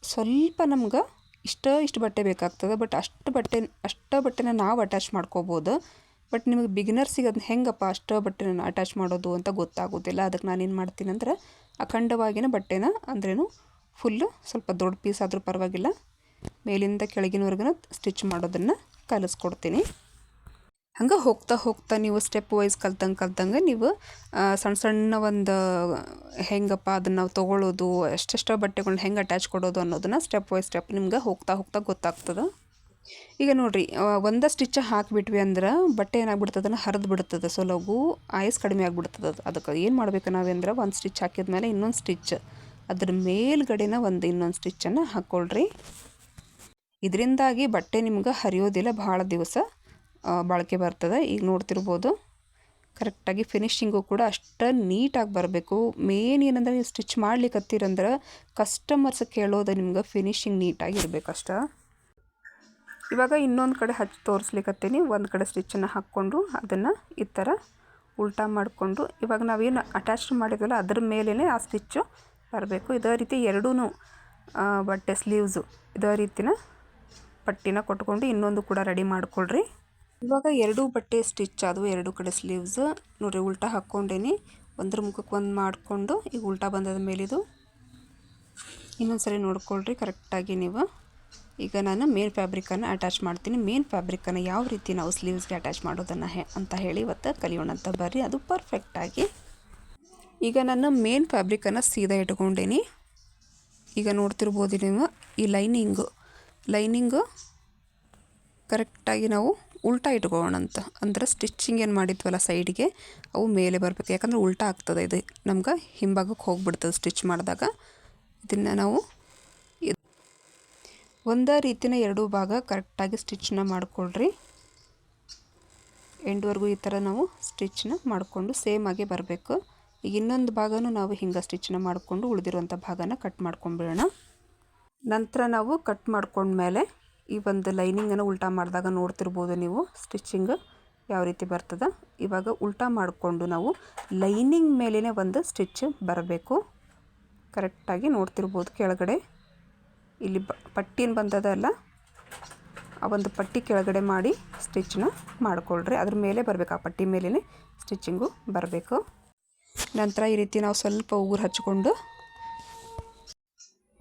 ಸ್ವಲ್ಪ ನಮ್ಗೆ ಇಷ್ಟ, ಇಷ್ಟು ಬಟ್ಟೆ ಬೇಕಾಗ್ತದೆ. ಬಟ್ ಅಷ್ಟು ಬಟ್ಟೆ, ಅಷ್ಟು ಬಟ್ಟೆನ ನಾವು ಅಟ್ಯಾಚ್ ಮಾಡ್ಕೋಬೋದು. ಬಟ್ ನಿಮಗೆ ಬಿಗಿನರ್ಸಿಗೆ ಅದನ್ನ ಹೆಂಗಪ್ಪ ಅಷ್ಟು ಬಟ್ಟೆನ ಅಟ್ಯಾಚ್ ಮಾಡೋದು ಅಂತ ಗೊತ್ತಾಗೋದಿಲ್ಲ. ಅದಕ್ಕೆ ನಾನೇನು ಮಾಡ್ತೀನಿ ಅಂದ್ರೆ ಅಖಂಡವಾಗಿನ ಬಟ್ಟೆನ ಅಂದ್ರೇನು ಫುಲ್ಲು ಸ್ವಲ್ಪ ದೊಡ್ಡ ಪೀಸ್ ಆದರೂ ಪರವಾಗಿಲ್ಲ. ಮೇಲಿಂದ ಕೆಳಗಿನವರೆಗೂ ಸ್ಟಿಚ್ ಮಾಡೋದನ್ನು ಕಲಿಸ್ಕೊಡ್ತೀನಿ. ಹಂಗೆ ಹೋಗ್ತಾ ಹೋಗ್ತಾ ನೀವು ಸ್ಟೆಪ್ ವೈಸ್ ಕಲ್ತಂಗೆ ಕಲ್ತಂಗೆ ನೀವು ಸಣ್ಣ ಸಣ್ಣ ಒಂದು ಹೆಂಗಪ್ಪ ಅದನ್ನು ನಾವು ತೊಗೊಳ್ಳೋದು ಎಷ್ಟೆಷ್ಟೋ ಬಟ್ಟೆಗಳನ್ನ ಹೆಂಗೆ ಅಟ್ಯಾಚ್ ಕೊಡೋದು ಅನ್ನೋದನ್ನು ಸ್ಟೆಪ್ ವೈಸ್ ಸ್ಟೆಪ್ ನಿಮ್ಗೆ ಹೋಗ್ತಾ ಹೋಗ್ತಾ ಗೊತ್ತಾಗ್ತದೆ. ಈಗ ನೋಡಿರಿ ಒಂದು ಸ್ಟಿಚ್ ಹಾಕಿಬಿಟ್ವಿ ಅಂದ್ರೆ ಬಟ್ಟೆ ಏನಾಗ್ಬಿಡ್ತದನ್ನ ಹರಿದು ಬಿಡ್ತದೆ ಸೊ ಲಘು ಆಯಸ್ ಕಡಿಮೆ ಆಗಿಬಿಡ್ತದೆ ಅದಕ್ಕೆ ಏನು ಮಾಡಬೇಕು ನಾವೇಂದ್ರೆ ಒಂದು ಸ್ಟಿಚ್ ಹಾಕಿದ ಮೇಲೆ ಇನ್ನೊಂದು ಸ್ಟಿಚ್ ಅದ್ರ ಮೇಲ್ಗಡೆನ ಒಂದು ಇನ್ನೊಂದು ಸ್ಟಿಚ್ಚನ್ನು ಹಾಕ್ಕೊಳ್ರಿ ಇದರಿಂದಾಗಿ ಬಟ್ಟೆ ನಿಮ್ಗೆ ಹರಿಯೋದಿಲ್ಲ ಭಾಳ ದಿವಸ. ಬಾಳಿಕೆ ಬರ್ತದೆ. ಈಗ ನೋಡ್ತಿರ್ಬೋದು. ಕರೆಕ್ಟಾಗಿ ಫಿನಿಶಿಂಗು ಕೂಡ ಅಷ್ಟು ನೀಟಾಗಿ ಬರಬೇಕು. ಮೇನ್ ಏನಂದ್ರೆ ನೀವು ಸ್ಟಿಚ್ ಮಾಡ್ಲಿಕ್ಕೆ ಕಸ್ಟಮರ್ಸ್ ಕೇಳೋದು ನಿಮ್ಗೆ ಫಿನಿಶಿಂಗ್ ನೀಟಾಗಿ ಇರಬೇಕಷ್ಟ ಇವಾಗ ಇನ್ನೊಂದು ಕಡೆ ಹಚ್ಚಿ ತೋರಿಸ್ಲಿಕ್ಕತ್ತೀನಿ ಒಂದು ಕಡೆ ಸ್ಟಿಚ್ಚನ್ನು ಹಾಕ್ಕೊಂಡು ಅದನ್ನು ಈ ಥರ ಉಲ್ಟಾ ಮಾಡಿಕೊಂಡು ಇವಾಗ ನಾವೇನು ಅಟ್ಯಾಚ್ ಮಾಡಿದ್ವಲ್ಲ ಅದ್ರ ಮೇಲೇ ಆ ಸ್ಟಿಚ್ಚು ಬರಬೇಕು. ಇದೇ ರೀತಿ ಎರಡೂ ಬಟ್ಟೆ ಸ್ಲೀವ್ಸು ಇದೇ ರೀತಿನ ಪಟ್ಟಿನ ಕೊಟ್ಕೊಂಡು ಇನ್ನೊಂದು ಕೂಡ ರೆಡಿ ಮಾಡ್ಕೊಳ್ರಿ. ಇವಾಗ ಎರಡು ಬಟ್ಟೆ ಸ್ಟಿಚ್ ಆದವು, ಎರಡು ಕಡೆ ಸ್ಲೀವ್ಸ್ ನೋಡಿ ಉಲ್ಟಾ ಹಾಕ್ಕೊಂಡೇನಿ. ಒಂದ್ರ ಮುಖಕ್ಕೆ ಒಂದು ಮಾಡಿಕೊಂಡು, ಈಗ ಉಲ್ಟಾ ಬಂದದ ಮೇಲಿದು ಇನ್ನೊಂದು ಸರಿ ನೋಡ್ಕೊಳ್ರಿ ಕರೆಕ್ಟಾಗಿ ನೀವು. ಈಗ ನಾನು ಮೇನ್ ಫ್ಯಾಬ್ರಿಕನ್ನು ಅಟ್ಯಾಚ್ ಮಾಡ್ತೀನಿ. ಮೇನ್ ಫ್ಯಾಬ್ರಿಕನ್ನು ಯಾವ ರೀತಿ ನಾವು ಸ್ಲೀವ್ಸ್ಗೆ ಅಟ್ಯಾಚ್ ಮಾಡೋದನ್ನು ಹೆ, ಅಂತ ಹೇಳಿ ಇವತ್ತು ಕಲಿಯೋಣ ಅಂತ ಬರ್ರಿ. ಅದು ಪರ್ಫೆಕ್ಟಾಗಿ ಈಗ ನಾನು ಮೇನ್ ಫ್ಯಾಬ್ರಿಕನ್ನು ಸೀದಾ ಇಟ್ಕೊಂಡೇನಿ. ಈಗ ನೋಡ್ತಿರ್ಬೋದು ನೀವು, ಈ ಲೈನಿಂಗು ಲೈನಿಂಗು ಕರೆಕ್ಟಾಗಿ ನಾವು ಉಲ್ಟಾ ಇಟ್ಕೋಣ ಅಂತ ಅಂದ್ರೆ ಸ್ಟಿಚ್ಚಿಂಗ್ ಏನು ಮಾಡಿದ್ವಲ್ಲ ಸೈಡ್ಗೆ ಅವು ಮೇಲೆ ಬರಬೇಕು. ಯಾಕಂದ್ರೆ ಉಲ್ಟಾ ಆಗ್ತದೆ ಇದು. ನಮ್ಗೆ ಹಿಂಭಾಗಕ್ಕೆ ಹೋಗ್ಬಿಡ್ತದೆ ಸ್ಟಿಚ್ ಮಾಡಿದಾಗ. ಇದನ್ನು ನಾವು ಒಂದೇ ರೀತಿನ ಎರಡು ಭಾಗ ಕರೆಕ್ಟಾಗಿ ಸ್ಟಿಚ್ನ ಮಾಡಿಕೊಳ್ರಿ. ಎಂಡ್ವರೆಗೂ ಈ ಥರ ನಾವು ಸ್ಟಿಚ್ನ ಮಾಡಿಕೊಂಡು ಸೇಮ್ ಆಗಿ ಬರಬೇಕು. ಈಗ ಇನ್ನೊಂದು ಭಾಗನೂ ನಾವು ಹಿಂಗೆ ಸ್ಟಿಚ್ನ ಮಾಡಿಕೊಂಡು ಉಳಿದಿರುವಂಥ ಭಾಗನ ಕಟ್ ಮಾಡ್ಕೊಂಬಿಡೋಣ. ನಂತರ ನಾವು ಕಟ್ ಮಾಡ್ಕೊಂಡ್ಮೇಲೆ ಈ ಒಂದು ಲೈನಿಂಗನ್ನು ಉಲ್ಟಾ ಮಾಡಿದಾಗ ನೋಡ್ತಿರ್ಬೋದು ನೀವು, ಸ್ಟಿಚ್ಚಿಂಗ್ ಯಾವ ರೀತಿ ಬರ್ತದೆ. ಇವಾಗ ಉಲ್ಟಾ ಮಾಡಿಕೊಂಡು ನಾವು ಲೈನಿಂಗ್ ಮೇಲೇ ಒಂದು ಸ್ಟಿಚ್ ಬರಬೇಕು. ಕರೆಕ್ಟಾಗಿ ನೋಡ್ತಿರ್ಬೋದು ಕೆಳಗಡೆ. ಇಲ್ಲಿ ಪಟ್ಟಿನ ಬಂದದಲ್ಲ ಆ ಒಂದು ಪಟ್ಟಿ ಕೆಳಗಡೆ ಮಾಡಿ ಸ್ಟಿಚ್ನ ಮಾಡಿಕೊಳ್ರಿ. ಅದ್ರ ಮೇಲೆ ಬರಬೇಕು. ಆ ಪಟ್ಟಿ ಮೇಲೇ ಸ್ಟಿಚ್ಚಿಂಗು ಬರಬೇಕು. ನಂತರ ಈ ರೀತಿ ನಾವು ಸ್ವಲ್ಪ ಉಗುರು ಹಚ್ಕೊಂಡು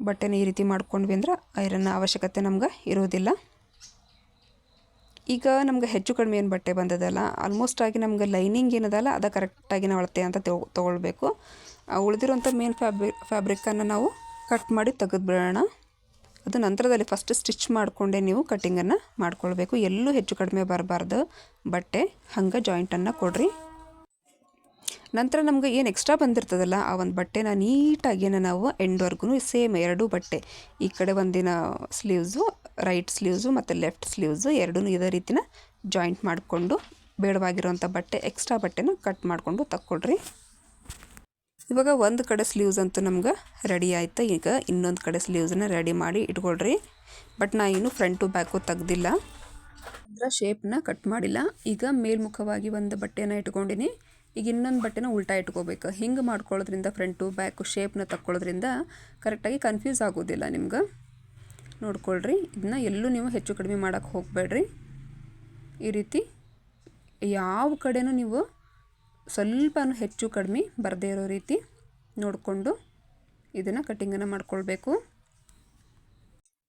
ಬಟ್ಟೆನ ಈ ರೀತಿ ಮಾಡ್ಕೊಂಡ್ವಿ ಅಂದ್ರೆ ಐರನ್ನ ಅವಶ್ಯಕತೆ ನಮ್ಗೆ ಇರೋದಿಲ್ಲ. ಈಗ ನಮ್ಗೆ ಹೆಚ್ಚು ಕಡಿಮೆ ಏನು ಬಟ್ಟೆ ಬಂದದಲ್ಲ ಆಲ್ಮೋಸ್ಟ್ ಆಗಿ ನಮ್ಗೆ ಲೈನಿಂಗ್ ಏನದಲ್ಲ, ಅದು ಕರೆಕ್ಟಾಗಿ ನಾವು ಅಳತೆ ಅಂತ ತೊಗೊಳ್ಬೇಕು. ಉಳಿದಿರುವಂಥ ಮೇನ್ ಫ್ಯಾಬ್ರಿ ಫ್ಯಾಬ್ರಿಕ್ಕನ್ನು ನಾವು ಕಟ್ ಮಾಡಿ ತೆಗೆದುಬಿಡೋಣ ಅದು ನಂತರದಲ್ಲಿ ಫಸ್ಟ್ ಸ್ಟಿಚ್ ಮಾಡಿಕೊಂಡೇ ನೀವು ಕಟ್ಟಿಂಗನ್ನು ಮಾಡ್ಕೊಳ್ಬೇಕು. ಎಲ್ಲೂ ಹೆಚ್ಚು ಕಡಿಮೆ ಬರಬಾರ್ದು. ಬಟ್ಟೆ ಹಂಗೆ ಜಾಯಿಂಟನ್ನು ಕೊಡ್ರಿ. ನಂತರ ನಮ್ಗೆ ಏನು ಎಕ್ಸ್ಟ್ರಾ ಬಂದಿರ್ತದಲ್ಲ, ಆ ಒಂದು ಬಟ್ಟೆನ ನೀಟಾಗಿ ನಾವು ಎಂಡ್ವರ್ಗು ಸೇಮ್ ಎರಡೂ ಬಟ್ಟೆ. ಈ ಕಡೆ ಒಂದಿನ ಸ್ಲೀವ್ಸು ರೈಟ್ ಸ್ಲೀವ್ಸು ಮತ್ತು ಲೆಫ್ಟ್ ಸ್ಲೀವ್ಸು ಎರಡೂ ಇದೇ ರೀತಿನ ಜಾಯಿಂಟ್ ಮಾಡಿಕೊಂಡು ಬೇಡವಾಗಿರುವಂಥ ಬಟ್ಟೆ ಎಕ್ಸ್ಟ್ರಾ ಬಟ್ಟೆನ ಕಟ್ ಮಾಡಿಕೊಂಡು ತಕ್ಕೊಳ್ರಿ ಇವಾಗ ಒಂದು ಕಡೆ ಸ್ಲೀವ್ಸ್ ಅಂತೂ ನಮ್ಗೆ ರೆಡಿ ಆಯಿತು. ಈಗ ಇನ್ನೊಂದು ಕಡೆ ಸ್ಲೀವ್ಸನ್ನ ರೆಡಿ ಮಾಡಿ ಇಟ್ಕೊಳ್ರಿ. ಬಟ್ ನಾ ಇನ್ನೂ ಫ್ರಂಟು ಬ್ಯಾಕು ತೆಗ್ದಿಲ್ಲ. ಅದರ ಶೇಪ್ನ ಕಟ್ ಮಾಡಿಲ್ಲ. ಈಗ ಮೇಲ್ಮುಖವಾಗಿ ಒಂದು ಬಟ್ಟೆನ ಇಟ್ಕೊಂಡಿನಿ. ಈಗ ಇನ್ನೊಂದು ಬಟ್ಟೆನ ಉಲ್ಟಾ ಇಟ್ಕೋಬೇಕು. ಹಿಂಗೆ ಮಾಡ್ಕೊಳ್ಳೋದ್ರಿಂದ ಫ್ರಂಟು ಬ್ಯಾಕು ಶೇಪ್ನ ತಕ್ಕೊಳ್ಳೋದ್ರಿಂದ ಕರೆಕ್ಟಾಗಿ ಕನ್ಫ್ಯೂಸ್ ಆಗೋದಿಲ್ಲ ನಿಮ್ಗೆ. ನೋಡ್ಕೊಳ್ರಿ ಇದನ್ನ ಎಲ್ಲೂ ನೀವು ಹೆಚ್ಚು ಕಡಿಮೆ ಮಾಡೋಕ್ಕೆ ಹೋಗಬೇಡ್ರಿ. ಈ ರೀತಿ ಯಾವ ಕಡೆನೂ ನೀವು ಸ್ವಲ್ಪ ಹೆಚ್ಚು ಕಡಿಮೆ ಬರದೇ ಇರೋ ರೀತಿ ನೋಡಿಕೊಂಡು ಇದನ್ನು ಕಟ್ಟಿಂಗನ್ನು ಮಾಡ್ಕೊಳ್ಬೇಕು.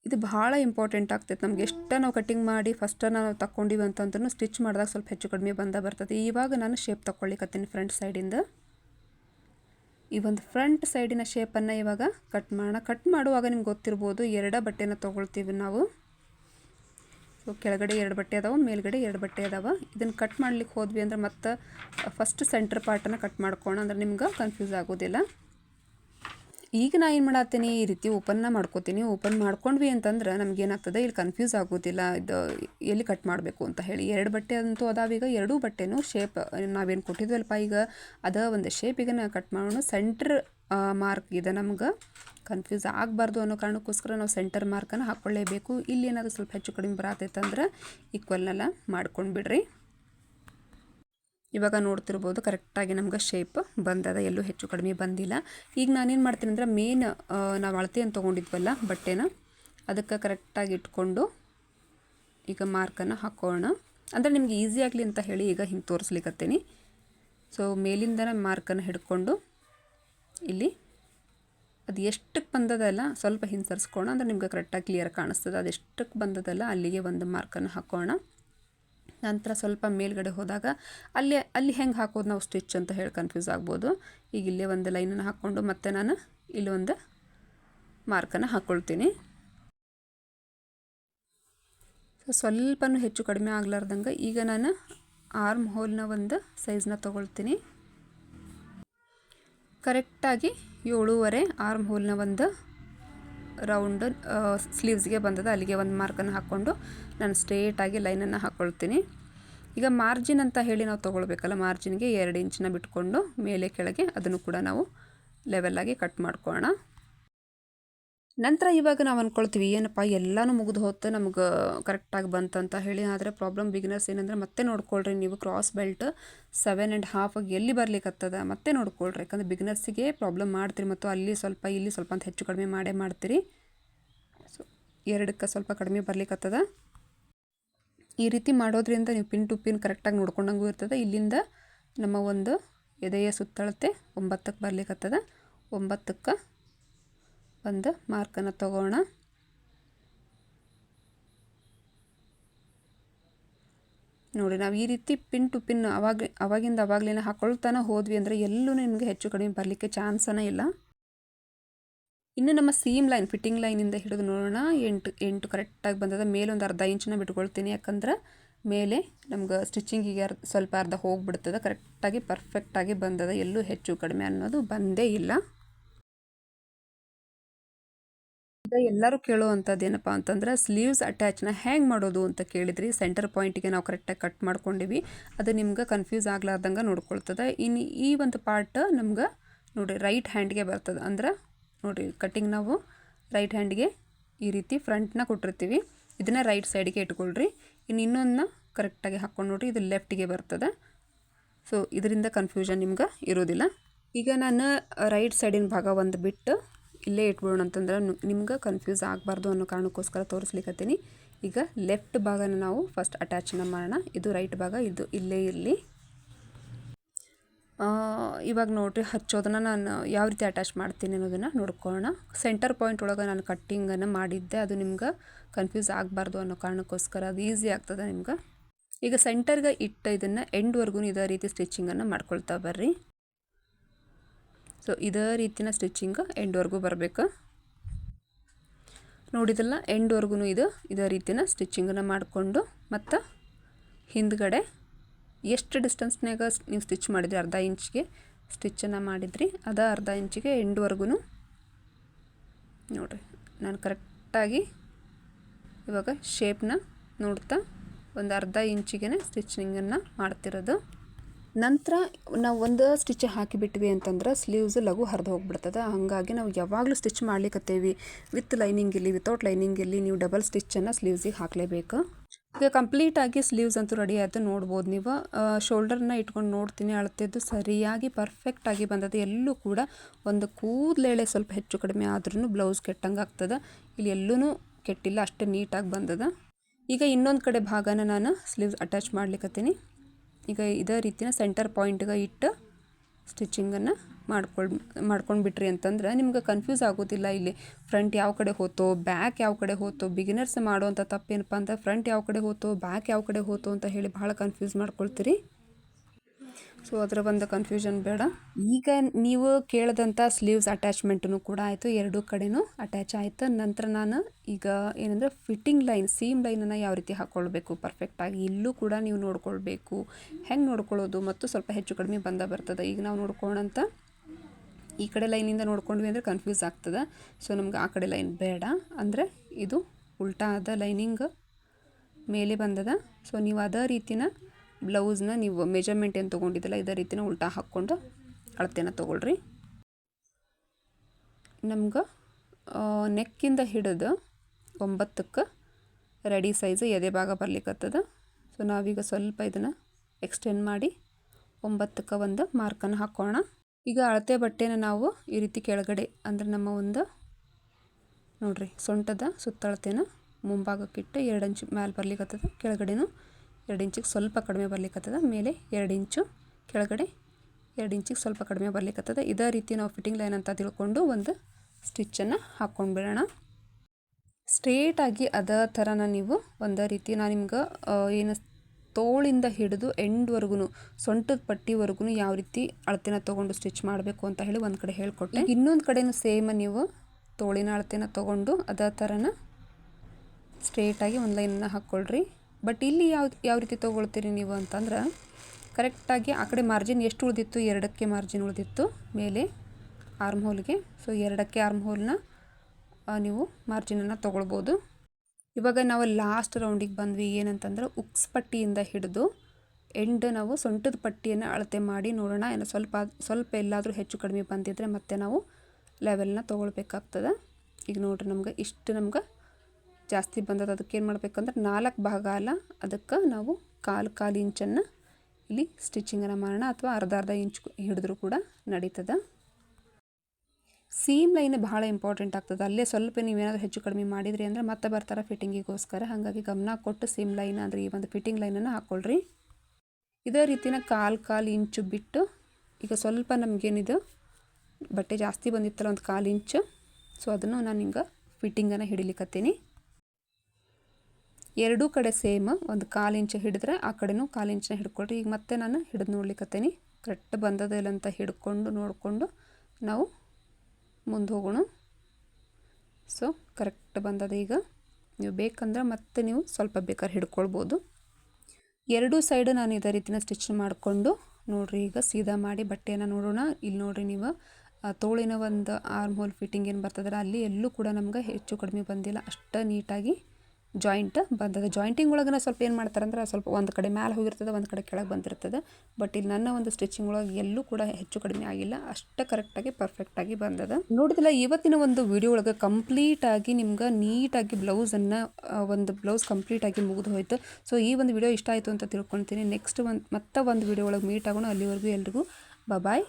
ಇದು ಬಹಳ ಇಂಪಾರ್ಟೆಂಟ್ ಆಗ್ತೈತೆ. ನಮ್ಗೆ ಎಷ್ಟು ನಾವು ಕಟ್ಟಿಂಗ್ ಮಾಡಿ ಫಸ್ಟ್ ನಾವು ತಗೊಂಡಿವಿ ಅಂತಂದ್ರೂ ಸ್ಟಿಚ್ ಮಾಡಿದಾಗ ಸ್ವಲ್ಪ ಹೆಚ್ಚು ಕಡಿಮೆ ಬಂದ ಬರ್ತದೆ ಇವಾಗ ನಾನು ಶೇಪ್ ತಗೊಳ್ಳಿಕತ್ತೀನಿ ಫ್ರಂಟ್ ಸೈಡಿಂದ ಈ ಒಂದು ಫ್ರಂಟ್ ಸೈಡಿನ ಶೇಪನ್ನು ಇವಾಗ ಕಟ್ ಮಾಡೋಣ ಕಟ್ ಮಾಡುವಾಗ ನಿಮ್ಗೆ ಗೊತ್ತಿರ್ಬೋದು ಎರಡ ಬಟ್ಟೆನ ತೊಗೊಳ್ತೀವಿ ನಾವು. ಸೊ ಕೆಳಗಡೆ ಎರಡು ಬಟ್ಟೆ ಅದಾವೆ, ಮೇಲ್ಗಡೆ ಎರಡು ಬಟ್ಟೆ ಅದಾವೆ. ಇದನ್ನು ಕಟ್ ಮಾಡ್ಲಿಕ್ಕೆ ಹೋದ್ವಿ ಅಂದ್ರೆ ಮತ್ತೆ ಫಸ್ಟ್ ಸೆಂಟ್ರ್ ಪಾರ್ಟನ್ನು ಕಟ್ ಮಾಡ್ಕೋಣ ಅಂದ್ರೆ ನಿಮ್ಗೆ ಕನ್ಫ್ಯೂಸ್ ಆಗೋದಿಲ್ಲ. ಈಗ ನಾ ಏನು ಮಾಡತ್ತೀನಿ? ಈ ರೀತಿ ಓಪನ್ನ ಮಾಡ್ಕೋತೀನಿ ಓಪನ್ ಮಾಡ್ಕೊಂಡ್ವಿ ಅಂತಂದ್ರೆ ನಮ್ಗೆ ಏನಾಗ್ತದೆ? ಇಲ್ಲಿ ಕನ್ಫ್ಯೂಸ್ ಆಗೋದಿಲ್ಲ. ಇದು ಎಲ್ಲಿ ಕಟ್ ಮಾಡಬೇಕು ಅಂತ ಹೇಳಿ. ಎರಡು ಬಟ್ಟೆ ಅಂತೂ ಅದಾವೀಗ ಎರಡೂ ಬಟ್ಟೆನೂ ಶೇಪ್ ನಾವೇನು ಕೊಟ್ಟಿದ್ವಲ್ಪ ಈಗ? ಅದ ಒಂದು ಶೇಪಿಗೆ ನಾ ಕಟ್ ಮಾಡೋಣ. ಸೆಂಟ್ರ್ ಮಾರ್ಕ್ ಇದೆ ನಮ್ಗೆ. ಕನ್ಫ್ಯೂಸ್ ಆಗಬಾರ್ದು ಅನ್ನೋ ಕಾರಣಕ್ಕೋಸ್ಕರ ನಾವು ಸೆಂಟರ್ ಮಾರ್ಕನ್ನು ಹಾಕ್ಕೊಳ್ಳೇಬೇಕು ಇಲ್ಲಿ ಏನಾದರೂ ಸ್ವಲ್ಪ ಹೆಚ್ಚು ಕಡಿಮೆ ಬರತೈತಂದ್ರೆ ಈಕ್ವಲ್ನೆಲ್ಲ ಮಾಡ್ಕೊಂಡು ಬಿಡ್ರಿ. ಇವಾಗ ನೋಡ್ತಿರ್ಬೋದು ಕರೆಕ್ಟಾಗಿ ನಮ್ಗೆ ಶೇಪ್ ಬಂದದ, ಎಲ್ಲೂ ಹೆಚ್ಚು ಕಡಿಮೆ ಬಂದಿಲ್ಲ. ಈಗ ನಾನೇನು ಮಾಡ್ತೀನಿ ಅಂದ್ರೆ ಮೇನ್ ನಾವು ಅಳತೆಯನ್ನು ತೊಗೊಂಡಿದ್ವಲ್ಲ ಬಟ್ಟೆನ, ಅದಕ್ಕೆ ಕರೆಕ್ಟಾಗಿ ಇಟ್ಕೊಂಡು ಈಗ ಮಾರ್ಕನ್ನು ಹಾಕೋಣ. ಅಂದರೆ ನಿಮ್ಗೆ ಈಸಿ ಆಗಲಿ ಅಂತ ಹೇಳಿ ಈಗ ಹಿಂಗೆ ತೋರಿಸ್ಲಿಕ್ಕತ್ತೀನಿ ಸೊ ಮೇಲಿಂದನೇ ಮಾರ್ಕನ್ನು ಹಿಡ್ಕೊಂಡು ಇಲ್ಲಿ ಅದು ಎಷ್ಟಕ್ಕೆ ಬಂದದಲ್ಲ ಸ್ವಲ್ಪ ಹಿಂಸರಿಸ್ಕೋಣ ಅಂದರೆ ನಿಮ್ಗೆ ಕರೆಕ್ಟಾಗಿ ಕ್ಲಿಯರ್ ಕಾಣಿಸ್ತದೆ, ಅದು ಎಷ್ಟಕ್ಕೆ ಬಂದದಲ್ಲ ಅಲ್ಲಿಗೆ ಒಂದು ಮಾರ್ಕನ್ನು ಹಾಕೋಣ. ನಂತರ ಸ್ವಲ್ಪ ಮೇಲ್ಗಡೆ ಹೋದಾಗ ಅಲ್ಲಿ ಅಲ್ಲಿ ಹೆಂಗೆ ಹಾಕೋದು ನಾವು ಸ್ಟಿಚ್ ಅಂತ ಹೇಳಿ ಕನ್ಫ್ಯೂಸ್ ಆಗ್ಬೋದು. ಈಗ ಇಲ್ಲೇ ಒಂದು ಲೈನನ್ನು ಹಾಕ್ಕೊಂಡು ಮತ್ತೆ ನಾನು ಇಲ್ಲಿ ಒಂದು ಮಾರ್ಕನ್ನು ಹಾಕ್ಕೊಳ್ತೀನಿ ಸೊ ಸ್ವಲ್ಪನೂ ಹೆಚ್ಚು ಕಡಿಮೆ ಆಗ್ಲಾರ್ದಂಗೆ ಈಗ ನಾನು ಆರ್ಮ್ ಹೋಲ್ನ ಒಂದು ಸೈಜ್ನ ತೊಗೊಳ್ತೀನಿ. ಕರೆಕ್ಟಾಗಿ ಏಳೂವರೆ ಆರ್ಮ್ ಹೋಲ್ನ ಒಂದು ರೌಂಡ್ ಸ್ಲೀವ್ಸ್ಗೆ ಬಂದದ. ಅಲ್ಲಿಗೆ ಒಂದು ಮಾರ್ಕನ್ನು ಹಾಕ್ಕೊಂಡು ನಾನು ಸ್ಟ್ರೇಟಾಗಿ ಲೈನನ್ನು ಹಾಕ್ಕೊಳ್ತೀನಿ ಈಗ ಮಾರ್ಜಿನ್ ಅಂತ ಹೇಳಿ ನಾವು ತೊಗೊಳ್ಬೇಕಲ್ಲ, ಮಾರ್ಜಿನ್ಗೆ ಎರಡು ಇಂಚಿನ ಬಿಟ್ಕೊಂಡು ಮೇಲೆ ಕೆಳಗೆ ಅದನ್ನು ಕೂಡ ನಾವು ಲೆವೆಲ್ಲಾಗಿ ಕಟ್ ಮಾಡ್ಕೊಳ್ಳೋಣ. ನಂತರ ಇವಾಗ ನಾವು ಅಂದ್ಕೊಳ್ತೀವಿ ಏನಪ್ಪ ಎಲ್ಲನೂ ಮುಗಿದು ಹೋತು, ನಮ್ಗೆ ಕರೆಕ್ಟಾಗಿ ಬಂತಂತ ಹೇಳಿ. ಆದರೆ ಪ್ರಾಬ್ಲಮ್ ಬಿಗಿನರ್ಸ್ ಏನಂದ್ರೆ ಮತ್ತೆ ನೋಡ್ಕೊಳ್ರಿ, ನೀವು ಕ್ರಾಸ್ ಬೆಲ್ಟ್ ಸೆವೆನ್ ಆ್ಯಂಡ್ ಹಾಫಾಗಿ ಎಲ್ಲಿ ಬರ್ಲಿಕ್ಕತ್ತದ ಮತ್ತೆ ನೋಡ್ಕೊಳ್ರಿ. ಯಾಕಂದ್ರೆ ಬಿಗಿನರ್ಸಿಗೆ ಪ್ರಾಬ್ಲಮ್ ಮಾಡ್ತೀರಿ ಮತ್ತು ಅಲ್ಲಿ ಸ್ವಲ್ಪ, ಇಲ್ಲಿ ಸ್ವಲ್ಪ ಅಂತ ಹೆಚ್ಚು ಕಡಿಮೆ ಮಾಡೇ ಮಾಡ್ತೀರಿ. ಸೊ ಎರಡಕ್ಕೆ ಸ್ವಲ್ಪ ಕಡಿಮೆ ಬರ್ಲಿಕ್ಕತ್ತದ ಈ ರೀತಿ ಮಾಡೋದ್ರಿಂದ ನೀವು ಪಿನ್ ಟು ಪಿನ್ ಕರೆಕ್ಟಾಗಿ ನೋಡ್ಕೊಂಡಂಗೂ ಇರ್ತದೆ. ಇಲ್ಲಿಂದ ನಮ್ಮ ಒಂದು ಎದೆಯ ಸುತ್ತಳತೆ ಒಂಬತ್ತಕ್ಕೆ ಬರ್ಲಿಕ್ಕತ್ತದ ಒಂಬತ್ತಕ್ಕೆ ಒಂದು ಮಾರ್ಕನ್ನು ತಗೋಣ. ನೋಡಿ, ನಾವು ಈ ರೀತಿ ಪಿನ್ ಟು ಪಿನ್ ಅವಾಗ, ಅವಾಗಿಂದ ಅವಾಗಲೇ ಹಾಕೊಳ್ತಾನೆ ಹೋದ್ವಿ ಅಂದರೆ ಎಲ್ಲೂ ನಿಮಗೆ ಹೆಚ್ಚು ಕಡಿಮೆ ಬರಲಿಕ್ಕೆ ಚಾನ್ಸನೇ ಇಲ್ಲ. ಇನ್ನು ನಮ್ಮ ಸೀಮ್ ಲೈನ್ ಫಿಟ್ಟಿಂಗ್ ಲೈನಿಂದ ಹಿಡಿದು ನೋಡೋಣ. ಎಂಟು ಎಂಟು ಕರೆಕ್ಟಾಗಿ ಬಂದದ. ಮೇಲೆ ಒಂದು ಅರ್ಧ ಇಂಚನ್ನ ಬಿಟ್ಕೊಳ್ತೀನಿ. ಯಾಕಂದ್ರೆ ಮೇಲೆ ನಮ್ಗೆ ಸ್ಟಿಚಿಂಗಿಗೆ ಅರ್ಧ, ಸ್ವಲ್ಪ ಅರ್ಧ ಹೋಗಿಬಿಡ್ತದೆ. ಕರೆಕ್ಟಾಗಿ ಪರ್ಫೆಕ್ಟಾಗಿ ಬಂದದ. ಎಲ್ಲೂ ಹೆಚ್ಚು ಕಡಿಮೆ ಅನ್ನೋದು ಬಂದೇ ಇಲ್ಲ. ಈಗ ಎಲ್ಲರೂ ಕೇಳುವಂಥದ್ದು ಏನಪ್ಪ ಅಂತಂದ್ರೆ ಸ್ಲೀವ್ಸ್ ಅಟ್ಯಾಚ್ನ ಹ್ಯಾಂಗ್ ಮಾಡೋದು ಅಂತ ಕೇಳಿದ್ರಿ. ಸೆಂಟರ್ ಪಾಯಿಂಟಿಗೆ ನಾವು ಕರೆಕ್ಟಾಗಿ ಕಟ್ ಮಾಡ್ಕೊಂಡಿವಿ. ಅದು ನಿಮ್ಗೆ ಕನ್ಫ್ಯೂಸ್ ಆಗ್ಲಾರ್ದಂಗೆ ನೋಡ್ಕೊಳ್ತದೆ. ಇನ್ನು ಈ ಒಂದು ಪಾರ್ಟ್ ನಮ್ಗೆ ನೋಡಿ ರೈಟ್ ಹ್ಯಾಂಡ್ಗೆ ಬರ್ತದೆ. ಅಂದ್ರೆ ನೋಡಿರಿ ಕಟ್ಟಿಂಗ್ ನಾವು ರೈಟ್ ಹ್ಯಾಂಡ್ಗೆ ಈ ರೀತಿ ಫ್ರಂಟ್ನ ಕೊಟ್ಟಿರ್ತೀವಿ. ಇದನ್ನು ರೈಟ್ ಸೈಡ್ಗೆ ಇಟ್ಕೊಳ್ರಿ. ಇನ್ನು ಇನ್ನೊಂದನ್ನ ಕರೆಕ್ಟಾಗಿ ಹಾಕ್ಕೊಂಡು ನೋಡಿರಿ, ಇದು ಲೆಫ್ಟಿಗೆ ಬರ್ತದೆ. ಸೊ ಇದರಿಂದ ಕನ್ಫ್ಯೂಷನ್ ನಿಮ್ಗೆ ಇರೋದಿಲ್ಲ. ಈಗ ನಾನು ರೈಟ್ ಸೈಡಿನ ಭಾಗ ಒಂದು ಬಿಟ್ಟು ಇಲ್ಲೇ ಇಟ್ಬಿಡೋಣ ಅಂತಂದ್ರೆ ನಿಮ್ಗೆ ಕನ್ಫ್ಯೂಸ್ ಆಗಬಾರ್ದು ಅನ್ನೋ ಕಾರಣಕ್ಕೋಸ್ಕರ ತೋರಿಸ್ಲಿಕ್ಕತ್ತೀನಿ ಈಗ ಲೆಫ್ಟ್ ಭಾಗನ ನಾವು ಫಸ್ಟ್ ಅಟ್ಯಾಚನ್ನ ಮಾಡೋಣ. ಇದು ರೈಟ್ ಭಾಗ, ಇದು ಇಲ್ಲೇ ಇರಲಿ. ಇವಾಗ ನೋಡಿರಿ ಹಚ್ಚೋದನ್ನ ನಾನು ಯಾವ ರೀತಿ ಅಟ್ಯಾಚ್ ಮಾಡ್ತೀನಿ ಅನ್ನೋದನ್ನು ನೋಡ್ಕೊಳ್ಳೋಣ. ಸೆಂಟರ್ ಪಾಯಿಂಟ್ ಒಳಗೆ ನಾನು ಕಟ್ಟಿಂಗನ್ನು ಮಾಡಿದ್ದೆ, ಅದು ನಿಮ್ಗೆ ಕನ್ಫ್ಯೂಸ್ ಆಗಬಾರ್ದು ಅನ್ನೋ ಕಾರಣಕ್ಕೋಸ್ಕರ ಅದು ಈಸಿ ಆಗ್ತದೆ ನಿಮ್ಗೆ. ಈಗ ಸೆಂಟರ್ಗೆ ಇಟ್ಟ ಇದನ್ನು ಎಂಡ್ವರೆಗೂ ಇದೇ ರೀತಿ ಸ್ಟಿಚಿಂಗನ್ನು ಮಾಡ್ಕೊಳ್ತಾ ಬರ್ರಿ. ಸೊ ಇದೇ ರೀತಿನ ಸ್ಟಿಚಿಂಗ್ ಎಂಡ್ವರೆಗೂ ಬರಬೇಕು. ನೋಡಿದಲ್ಲ ಎಂಡ್ವರೆಗೂ ಇದು, ಇದೇ ರೀತಿನ ಸ್ಟಿಚಿಂಗನ್ನು ಮಾಡಿಕೊಂಡು ಮತ್ತು ಹಿಂದ್ಗಡೆ ಎಷ್ಟು ಡಿಸ್ಟೆನ್ಸ್ನಾಗ ನೀವು ಸ್ಟಿಚ್ ಮಾಡಿದ್ರಿ ಅರ್ಧ ಇಂಚ್ಗೆ? ಸ್ಟಿಚ್ಚನ್ನು ಮಾಡಿದ್ರಿ. ಅದು ಅರ್ಧ ಇಂಚಿಗೆ ಎಂಡ್ವರೆಗೂ ನೋಡಿರಿ. ನಾನು ಕರೆಕ್ಟಾಗಿ ಇವಾಗ ಶೇಪ್ನ ನೋಡ್ತಾ ಒಂದು ಅರ್ಧ ಇಂಚಿಗೆ ಸ್ಟಿಚಿಂಗನ್ನು ಮಾಡ್ತಿರೋದು. ನಂತರ ನಾವು ಒಂದು ಸ್ಟಿಚ್ ಹಾಕಿಬಿಟ್ವಿ ಅಂತಂದ್ರೆ ಸ್ಲೀವ್ಸ್ ಲಘು ಹರಿದು ಹೋಗ್ಬಿಡ್ತದೆ. ಹಾಗಾಗಿ ನಾವು ಯಾವಾಗಲೂ ಸ್ಟಿಚ್ ಮಾಡ್ಲಿಕ್ಕತ್ತೇವಿ ವಿತ್ ಲೈನಿಂಗ್ ಇಲ್ಲಿ, ವಿತೌಟ್ ಲೈನಿಂಗ್ ಇಲ್ಲಿ ನೀವು ಡಬಲ್ ಸ್ಟಿಚ್ಚನ್ನು ಸ್ಲೀವ್ಸಿಗೆ ಹಾಕಲೇಬೇಕು. ಈಗ ಕಂಪ್ಲೀಟಾಗಿ ಸ್ಲೀವ್ಸ್ ಅಂತೂ ರೆಡಿ ಆಯಿತು, ನೋಡ್ಬೋದು ನೀವು. ಶೋಲ್ಡರ್ನ ಇಟ್ಕೊಂಡು ನೋಡ್ತೀನಿ ಅಳತೆದ್ದು ಸರಿಯಾಗಿ ಪರ್ಫೆಕ್ಟಾಗಿ ಬಂದದ್ದು. ಎಲ್ಲೂ ಕೂಡ ಒಂದು ಕೂದಲೆಳೆ ಸ್ವಲ್ಪ ಹೆಚ್ಚು ಕಡಿಮೆ ಆದ್ರೂ ಬ್ಲೌಸ್ ಕೆಟ್ಟಂಗೆ ಆಗ್ತದೆ. ಇಲ್ಲಿ ಎಲ್ಲೂ ಕೆಟ್ಟಿಲ್ಲ, ಅಷ್ಟು ನೀಟಾಗಿ ಬಂದದ. ಈಗ ಇನ್ನೊಂದು ಕಡೆ ಭಾಗನ ನಾನು ಸ್ಲೀವ್ಸ್ ಅಟ್ಯಾಚ್ ಮಾಡ್ಲಿಕ್ಕತ್ತೀನಿ ಈಗ ಇದೇ ರೀತಿನ ಸೆಂಟರ್ ಪಾಯಿಂಟ್ಗೆ ಇಟ್ಟು ಸ್ಟಿಚಿಂಗನ್ನು ಮಾಡ್ಕೊಳ್ ಮಾಡ್ಕೊಂಡು ಬಿಟ್ರಿ ಅಂತಂದ್ರೆ ನಿಮ್ಗೆ ಕನ್ಫ್ಯೂಸ್ ಆಗೋದಿಲ್ಲ ಇಲ್ಲಿ. ಫ್ರಂಟ್ ಯಾವ ಕಡೆ ಹೋತೋ ಬ್ಯಾಕ್ ಯಾವ ಕಡೆ ಹೋತೋ ಬಿಗಿನರ್ಸ್ ಮಾಡುವಂಥ ತಪ್ಪೇನಪ್ಪ ಅಂದ್ರೆ ಫ್ರಂಟ್ ಯಾವ ಕಡೆ ಹೋತೋ ಬ್ಯಾಕ್ ಯಾವ ಕಡೆ ಹೋತೋ ಅಂತ ಹೇಳಿ ಭಾಳ ಕನ್ಫ್ಯೂಸ್ ಮಾಡ್ಕೊಳ್ತೀರಿ. ಸೊ ಅದರ ಒಂದು ಕನ್ಫ್ಯೂಷನ್ ಬೇಡ. ಈಗ ನೀವು ಕೇಳಿದಂಥ ಸ್ಲೀವ್ಸ್ ಅಟ್ಯಾಚ್ಮೆಂಟೂ ಕೂಡ ಆಯಿತು, ಎರಡೂ ಕಡೆನೂ ಅಟ್ಯಾಚ್ ಆಯಿತು. ನಂತರ ನಾನು ಈಗ ಏನಂದರೆ ಫಿಟ್ಟಿಂಗ್ ಲೈನ್ ಸೀಮ್ ಲೈನನ್ನು ಯಾವ ರೀತಿ ಹಾಕ್ಕೊಳ್ಬೇಕು ಪರ್ಫೆಕ್ಟಾಗಿ ಇಲ್ಲೂ ಕೂಡ ನೀವು ನೋಡ್ಕೊಳ್ಬೇಕು. ಹೆಂಗೆ ನೋಡ್ಕೊಳ್ಳೋದು? ಮತ್ತು ಸ್ವಲ್ಪ ಹೆಚ್ಚು ಕಡಿಮೆ ಬಂದ ಬರ್ತದೆ. ಈಗ ನಾವು ನೋಡ್ಕೊಳಂತ ಈ ಕಡೆ ಲೈನಿಂದ ನೋಡ್ಕೊಂಡ್ವಿ ಅಂದರೆ ಕನ್ಫ್ಯೂಸ್ ಆಗ್ತದೆ. ಸೊ ನಮ್ಗೆ ಆ ಕಡೆ ಲೈನ್ ಬೇಡ. ಅಂದರೆ ಇದು ಉಲ್ಟಾ ಆದ ಲೈನಿಂಗ್ ಮೇಲೆ ಬಂದದ. ಸೊ ನೀವು ಅದೇ ರೀತಿನ ಬ್ಲೌಸ್ನ ನೀವು ಮೆಜರ್ಮೆಂಟ್ ಏನು ತೊಗೊಂಡಿದ್ದಲ್ಲ, ಇದೇ ರೀತಿನ ಉಲ್ಟಾ ಹಾಕ್ಕೊಂಡು ಅಳತೆನ ತೊಗೊಳ್ರಿ. ನಮ್ಗೆ ನೆಕ್ಕಿಂದ ಹಿಡಿದು ಒಂಬತ್ತಕ್ಕೆ ರೆಡಿ ಸೈಜ್ ಎದೆ ಭಾಗ ಬರ್ಲಿಕ್ಕತ್ತದ ಸೊ ನಾವೀಗ ಸ್ವಲ್ಪ ಇದನ್ನು ಎಕ್ಸ್ಟೆಂಡ್ ಮಾಡಿ ಒಂಬತ್ತಕ್ಕೆ ಒಂದು ಮಾರ್ಕನ್ನು ಹಾಕೋಣ. ಈಗ ಅಳತೆ ಬಟ್ಟೆನ ನಾವು ಈ ರೀತಿ ಕೆಳಗಡೆ, ಅಂದರೆ ನಮ್ಮ ಒಂದು ನೋಡಿರಿ, ಸೊಂಟದ ಸುತ್ತಳತೆನ ಮುಂಭಾಗಕ್ಕಿಟ್ಟು ಎರಡು ಇಂಚು ಮ್ಯಾಲೆ ಬರ್ಲಿಕ್ಕತ್ತದ ಕೆಳಗಡೆನೂ ಎರಡು ಇಂಚಿಗೆ ಸ್ವಲ್ಪ ಕಡಿಮೆ ಬರ್ಲಿಕ್ಕತ್ತದ ಮೇಲೆ ಎರಡು ಇಂಚು ಕೆಳಗಡೆ ಎರಡು ಇಂಚಿಗೆ ಸ್ವಲ್ಪ ಕಡಿಮೆ ಬರ್ಲಿಕ್ಕತ್ತದ ಇದೇ ರೀತಿ ನಾವು ಫಿಟ್ಟಿಂಗ್ ಲೈನ್ ಅಂತ ತಿಳ್ಕೊಂಡು ಒಂದು ಸ್ಟಿಚ್ಚನ್ನು ಹಾಕ್ಕೊಂಡು ಬಿಡೋಣ ಸ್ಟ್ರೇಟಾಗಿ ಅದೇ ಥರನ ನೀವು ಒಂದೇ ರೀತಿ ನಾನು ನಿಮ್ಗೆ ಏನು ತೋಳಿಂದ ಹಿಡಿದು ಎಂಡ್ವರೆಗೂ ಸೊಂಟದ ಪಟ್ಟಿವರೆಗೂ ಯಾವ ರೀತಿ ಅಳತೆನ ತೊಗೊಂಡು ಸ್ಟಿಚ್ ಮಾಡಬೇಕು ಅಂತ ಹೇಳಿ ಒಂದು ಕಡೆ ಹೇಳ್ಕೊಟ್ಟೆ. ಇನ್ನೊಂದು ಕಡೆನೂ ಸೇಮ್ ನೀವು ತೋಳಿನ ಅಳತೆನ ತೊಗೊಂಡು ಅದೇ ಥರನ ಸ್ಟ್ರೇಟಾಗಿ ಒಂದು ಲೈನನ್ನ ಹಾಕ್ಕೊಳ್ರಿ ಬಟ್ ಇಲ್ಲಿ ಯಾವ ಯಾವ ರೀತಿ ತೊಗೊಳ್ತೀರಿ ನೀವು ಅಂತಂದ್ರೆ ಕರೆಕ್ಟಾಗಿ ಆ ಕಡೆ ಮಾರ್ಜಿನ್ ಎಷ್ಟು ಉಳಿದಿತ್ತು? ಎರಡಕ್ಕೆ ಮಾರ್ಜಿನ್ ಉಳಿದಿತ್ತು. ಮೇಲೆ ಆರ್ಮ್ ಹೋಲ್ಗೆ ಸೊ ಎರಡಕ್ಕೆ ಆರ್ಮ್ ಹೋಲ್ನ ನೀವು ಮಾರ್ಜಿನನ್ನು ತೊಗೊಳ್ಬೋದು. ಇವಾಗ ನಾವು ಲಾಸ್ಟ್ ರೌಂಡಿಗೆ ಬಂದ್ವಿ ಏನಂತಂದ್ರೆ, ಉಕ್ಸ್ ಪಟ್ಟಿಯಿಂದ ಹಿಡಿದು ಎಂಡ್ ನಾವು ಸೊಂಟದ ಪಟ್ಟಿಯನ್ನು ಅಳತೆ ಮಾಡಿ ನೋಡೋಣ. ಏನು ಸ್ವಲ್ಪ ಸ್ವಲ್ಪ ಎಲ್ಲಾದರೂ ಹೆಚ್ಚು ಕಡಿಮೆ ಬಂದಿದ್ದರೆ ಮತ್ತೆ ನಾವು ಲೆವೆಲ್ನ ತೊಗೊಳ್ಬೇಕಾಗ್ತದೆ. ಈಗ ನೋಡ್ರಿ ನಮ್ಗೆ, ಇಷ್ಟು ನಮ್ಗೆ ಜಾಸ್ತಿ ಬಂದದ ಅದಕ್ಕೆ ಏನು ಮಾಡ್ಬೇಕಂದ್ರೆ ನಾಲ್ಕು ಭಾಗ ಅಲ್ಲ, ಅದಕ್ಕೆ ನಾವು ಕಾಲು ಕಾಲು ಇಂಚನ್ನು ಇಲ್ಲಿ ಸ್ಟಿಚಿಂಗನ್ನು ಮಾಡೋಣ ಅಥವಾ ಅರ್ಧ ಅರ್ಧ ಇಂಚ್ ಹಿಡಿದ್ರೂ ಕೂಡ ನಡೀತದೆ. ಸೀಮ್ ಲೈನ್ ಭಾಳ ಇಂಪಾರ್ಟೆಂಟ್ ಆಗ್ತದೆ. ಅಲ್ಲೇ ಸ್ವಲ್ಪ ನೀವೇನಾದರೂ ಹೆಚ್ಚು ಕಡಿಮೆ ಮಾಡಿದ್ರಿ ಅಂದರೆ ಮತ್ತೆ ಬರ್ತಾರೆ ಫಿಟ್ಟಿಂಗಿಗೋಸ್ಕರ ಹಾಗಾಗಿ ಗಮನ ಕೊಟ್ಟು ಸೀಮ್ ಲೈನ್ ಅಂದರೆ ಈ ಒಂದು ಫಿಟ್ಟಿಂಗ್ ಲೈನನ್ನು ಹಾಕ್ಕೊಳ್ರಿ ಇದೇ ರೀತಿನ ಕಾಲು ಕಾಲು ಇಂಚು ಬಿಟ್ಟು ಈಗ ಸ್ವಲ್ಪ ನಮಗೇನಿದು ಬಟ್ಟೆ ಜಾಸ್ತಿ ಬಂದಿತ್ತಲ್ಲ ಒಂದು ಕಾಲು ಇಂಚು, ಸೊ ಅದನ್ನು ನಾನು ಹಿಂಗೆ ಫಿಟ್ಟಿಂಗನ್ನು ಹಿಡಿಲಿಕ್ಕತ್ತೀನಿ ಎರಡೂ ಕಡೆ ಸೇಮ್ ಒಂದು ಕಾಲು ಇಂಚು ಹಿಡಿದ್ರೆ ಆ ಕಡೆನೂ ಕಾಲು ಇಂಚನ್ನ ಹಿಡ್ಕೊಳ್ರಿ. ಈಗ ಮತ್ತೆ ನಾನು ಹಿಡಿದು ನೋಡ್ಲಿಕ್ಕತ್ತೀನಿ ಕರೆಕ್ಟ್ ಬಂದದಿಲ್ಲ ಅಂತ ಹಿಡ್ಕೊಂಡು ನೋಡಿಕೊಂಡು ನಾವು ಮುಂದೆ ಹೋಗೋಣ. ಸೊ ಕರೆಕ್ಟ್ ಬಂದದ ಈಗ. ನೀವು ಬೇಕಂದ್ರೆ ಮತ್ತೆ ನೀವು ಸ್ವಲ್ಪ ಬೇಕಾದ್ರೆ ಹಿಡ್ಕೊಳ್ಬೋದು. ಎರಡೂ ಸೈಡು ನಾನು ಇದೇ ರೀತಿನ ಸ್ಟಿಚ್ ಮಾಡಿಕೊಂಡು ನೋಡಿರಿ, ಈಗ ಸೀದಾ ಮಾಡಿ ಬಟ್ಟೆಯನ್ನು ನೋಡೋಣ. ಇಲ್ಲಿ ನೋಡಿರಿ ನೀವು ತೋಳಿನ ಒಂದು ಆರ್ಮ್ ಹೋಲ್ ಫಿಟ್ಟಿಂಗ್ ಏನು ಬರ್ತದಲ್ಲ, ಅಲ್ಲಿ ಎಲ್ಲೂ ಕೂಡ ನಮ್ಗೆ ಹೆಚ್ಚು ಕಡಿಮೆ ಬಂದಿಲ್ಲ. ಅಷ್ಟು ನೀಟಾಗಿ ಜಾಯಿಂಟ್ ಬಂದದ ಜಾಯಿಂಟಿಂಗ್ ಒಳಗೆ ಸ್ವಲ್ಪ ಏನು ಮಾಡ್ತಾರೆ ಅಂದ್ರೆ ಸ್ವಲ್ಪ ಒಂದು ಕಡೆ ಮ್ಯಾಲೆ ಹೋಗಿರ್ತದೆ, ಒಂದು ಕಡೆ ಕೆಳಗೆ ಬಂದಿರ್ತದೆ. ಬಟ್ ಇಲ್ಲಿ ನನ್ನ ಒಂದು ಸ್ಟಿಚಿಂಗ್ ಒಳಗೆ ಎಲ್ಲೂ ಕೂಡ ಹೆಚ್ಚು ಕಡಿಮೆ ಆಗಿಲ್ಲ. ಅಷ್ಟು ಕರೆಕ್ಟಾಗಿ ಪರ್ಫೆಕ್ಟಾಗಿ ಬಂದದ. ನೋಡಿದಿಲ್ಲ ಇವತ್ತಿನ ಒಂದು ವಿಡಿಯೋ ಒಳಗೆ ಕಂಪ್ಲೀಟಾಗಿ ನಿಮ್ಗೆ ನೀಟಾಗಿ ಬ್ಲೌಸನ್ನು ಒಂದು ಬ್ಲೌಸ್ ಕಂಪ್ಲೀಟಾಗಿ ಮುಗಿದು ಹೋಯ್ತು. ಸೊ ಈ ಒಂದು ವಿಡಿಯೋ ಇಷ್ಟ ಆಯಿತು ಅಂತ ತಿಳ್ಕೊಳ್ತೀನಿ. ನೆಕ್ಸ್ಟ್ ಒಂದು, ಮತ್ತೆ ಒಂದು ವಿಡಿಯೋ ಒಳಗೆ ಮೀಟ್ ಆಗೋಣ. ಅಲ್ಲಿವರೆಗೂ ಎಲ್ರಿಗೂ ಬಾಯ್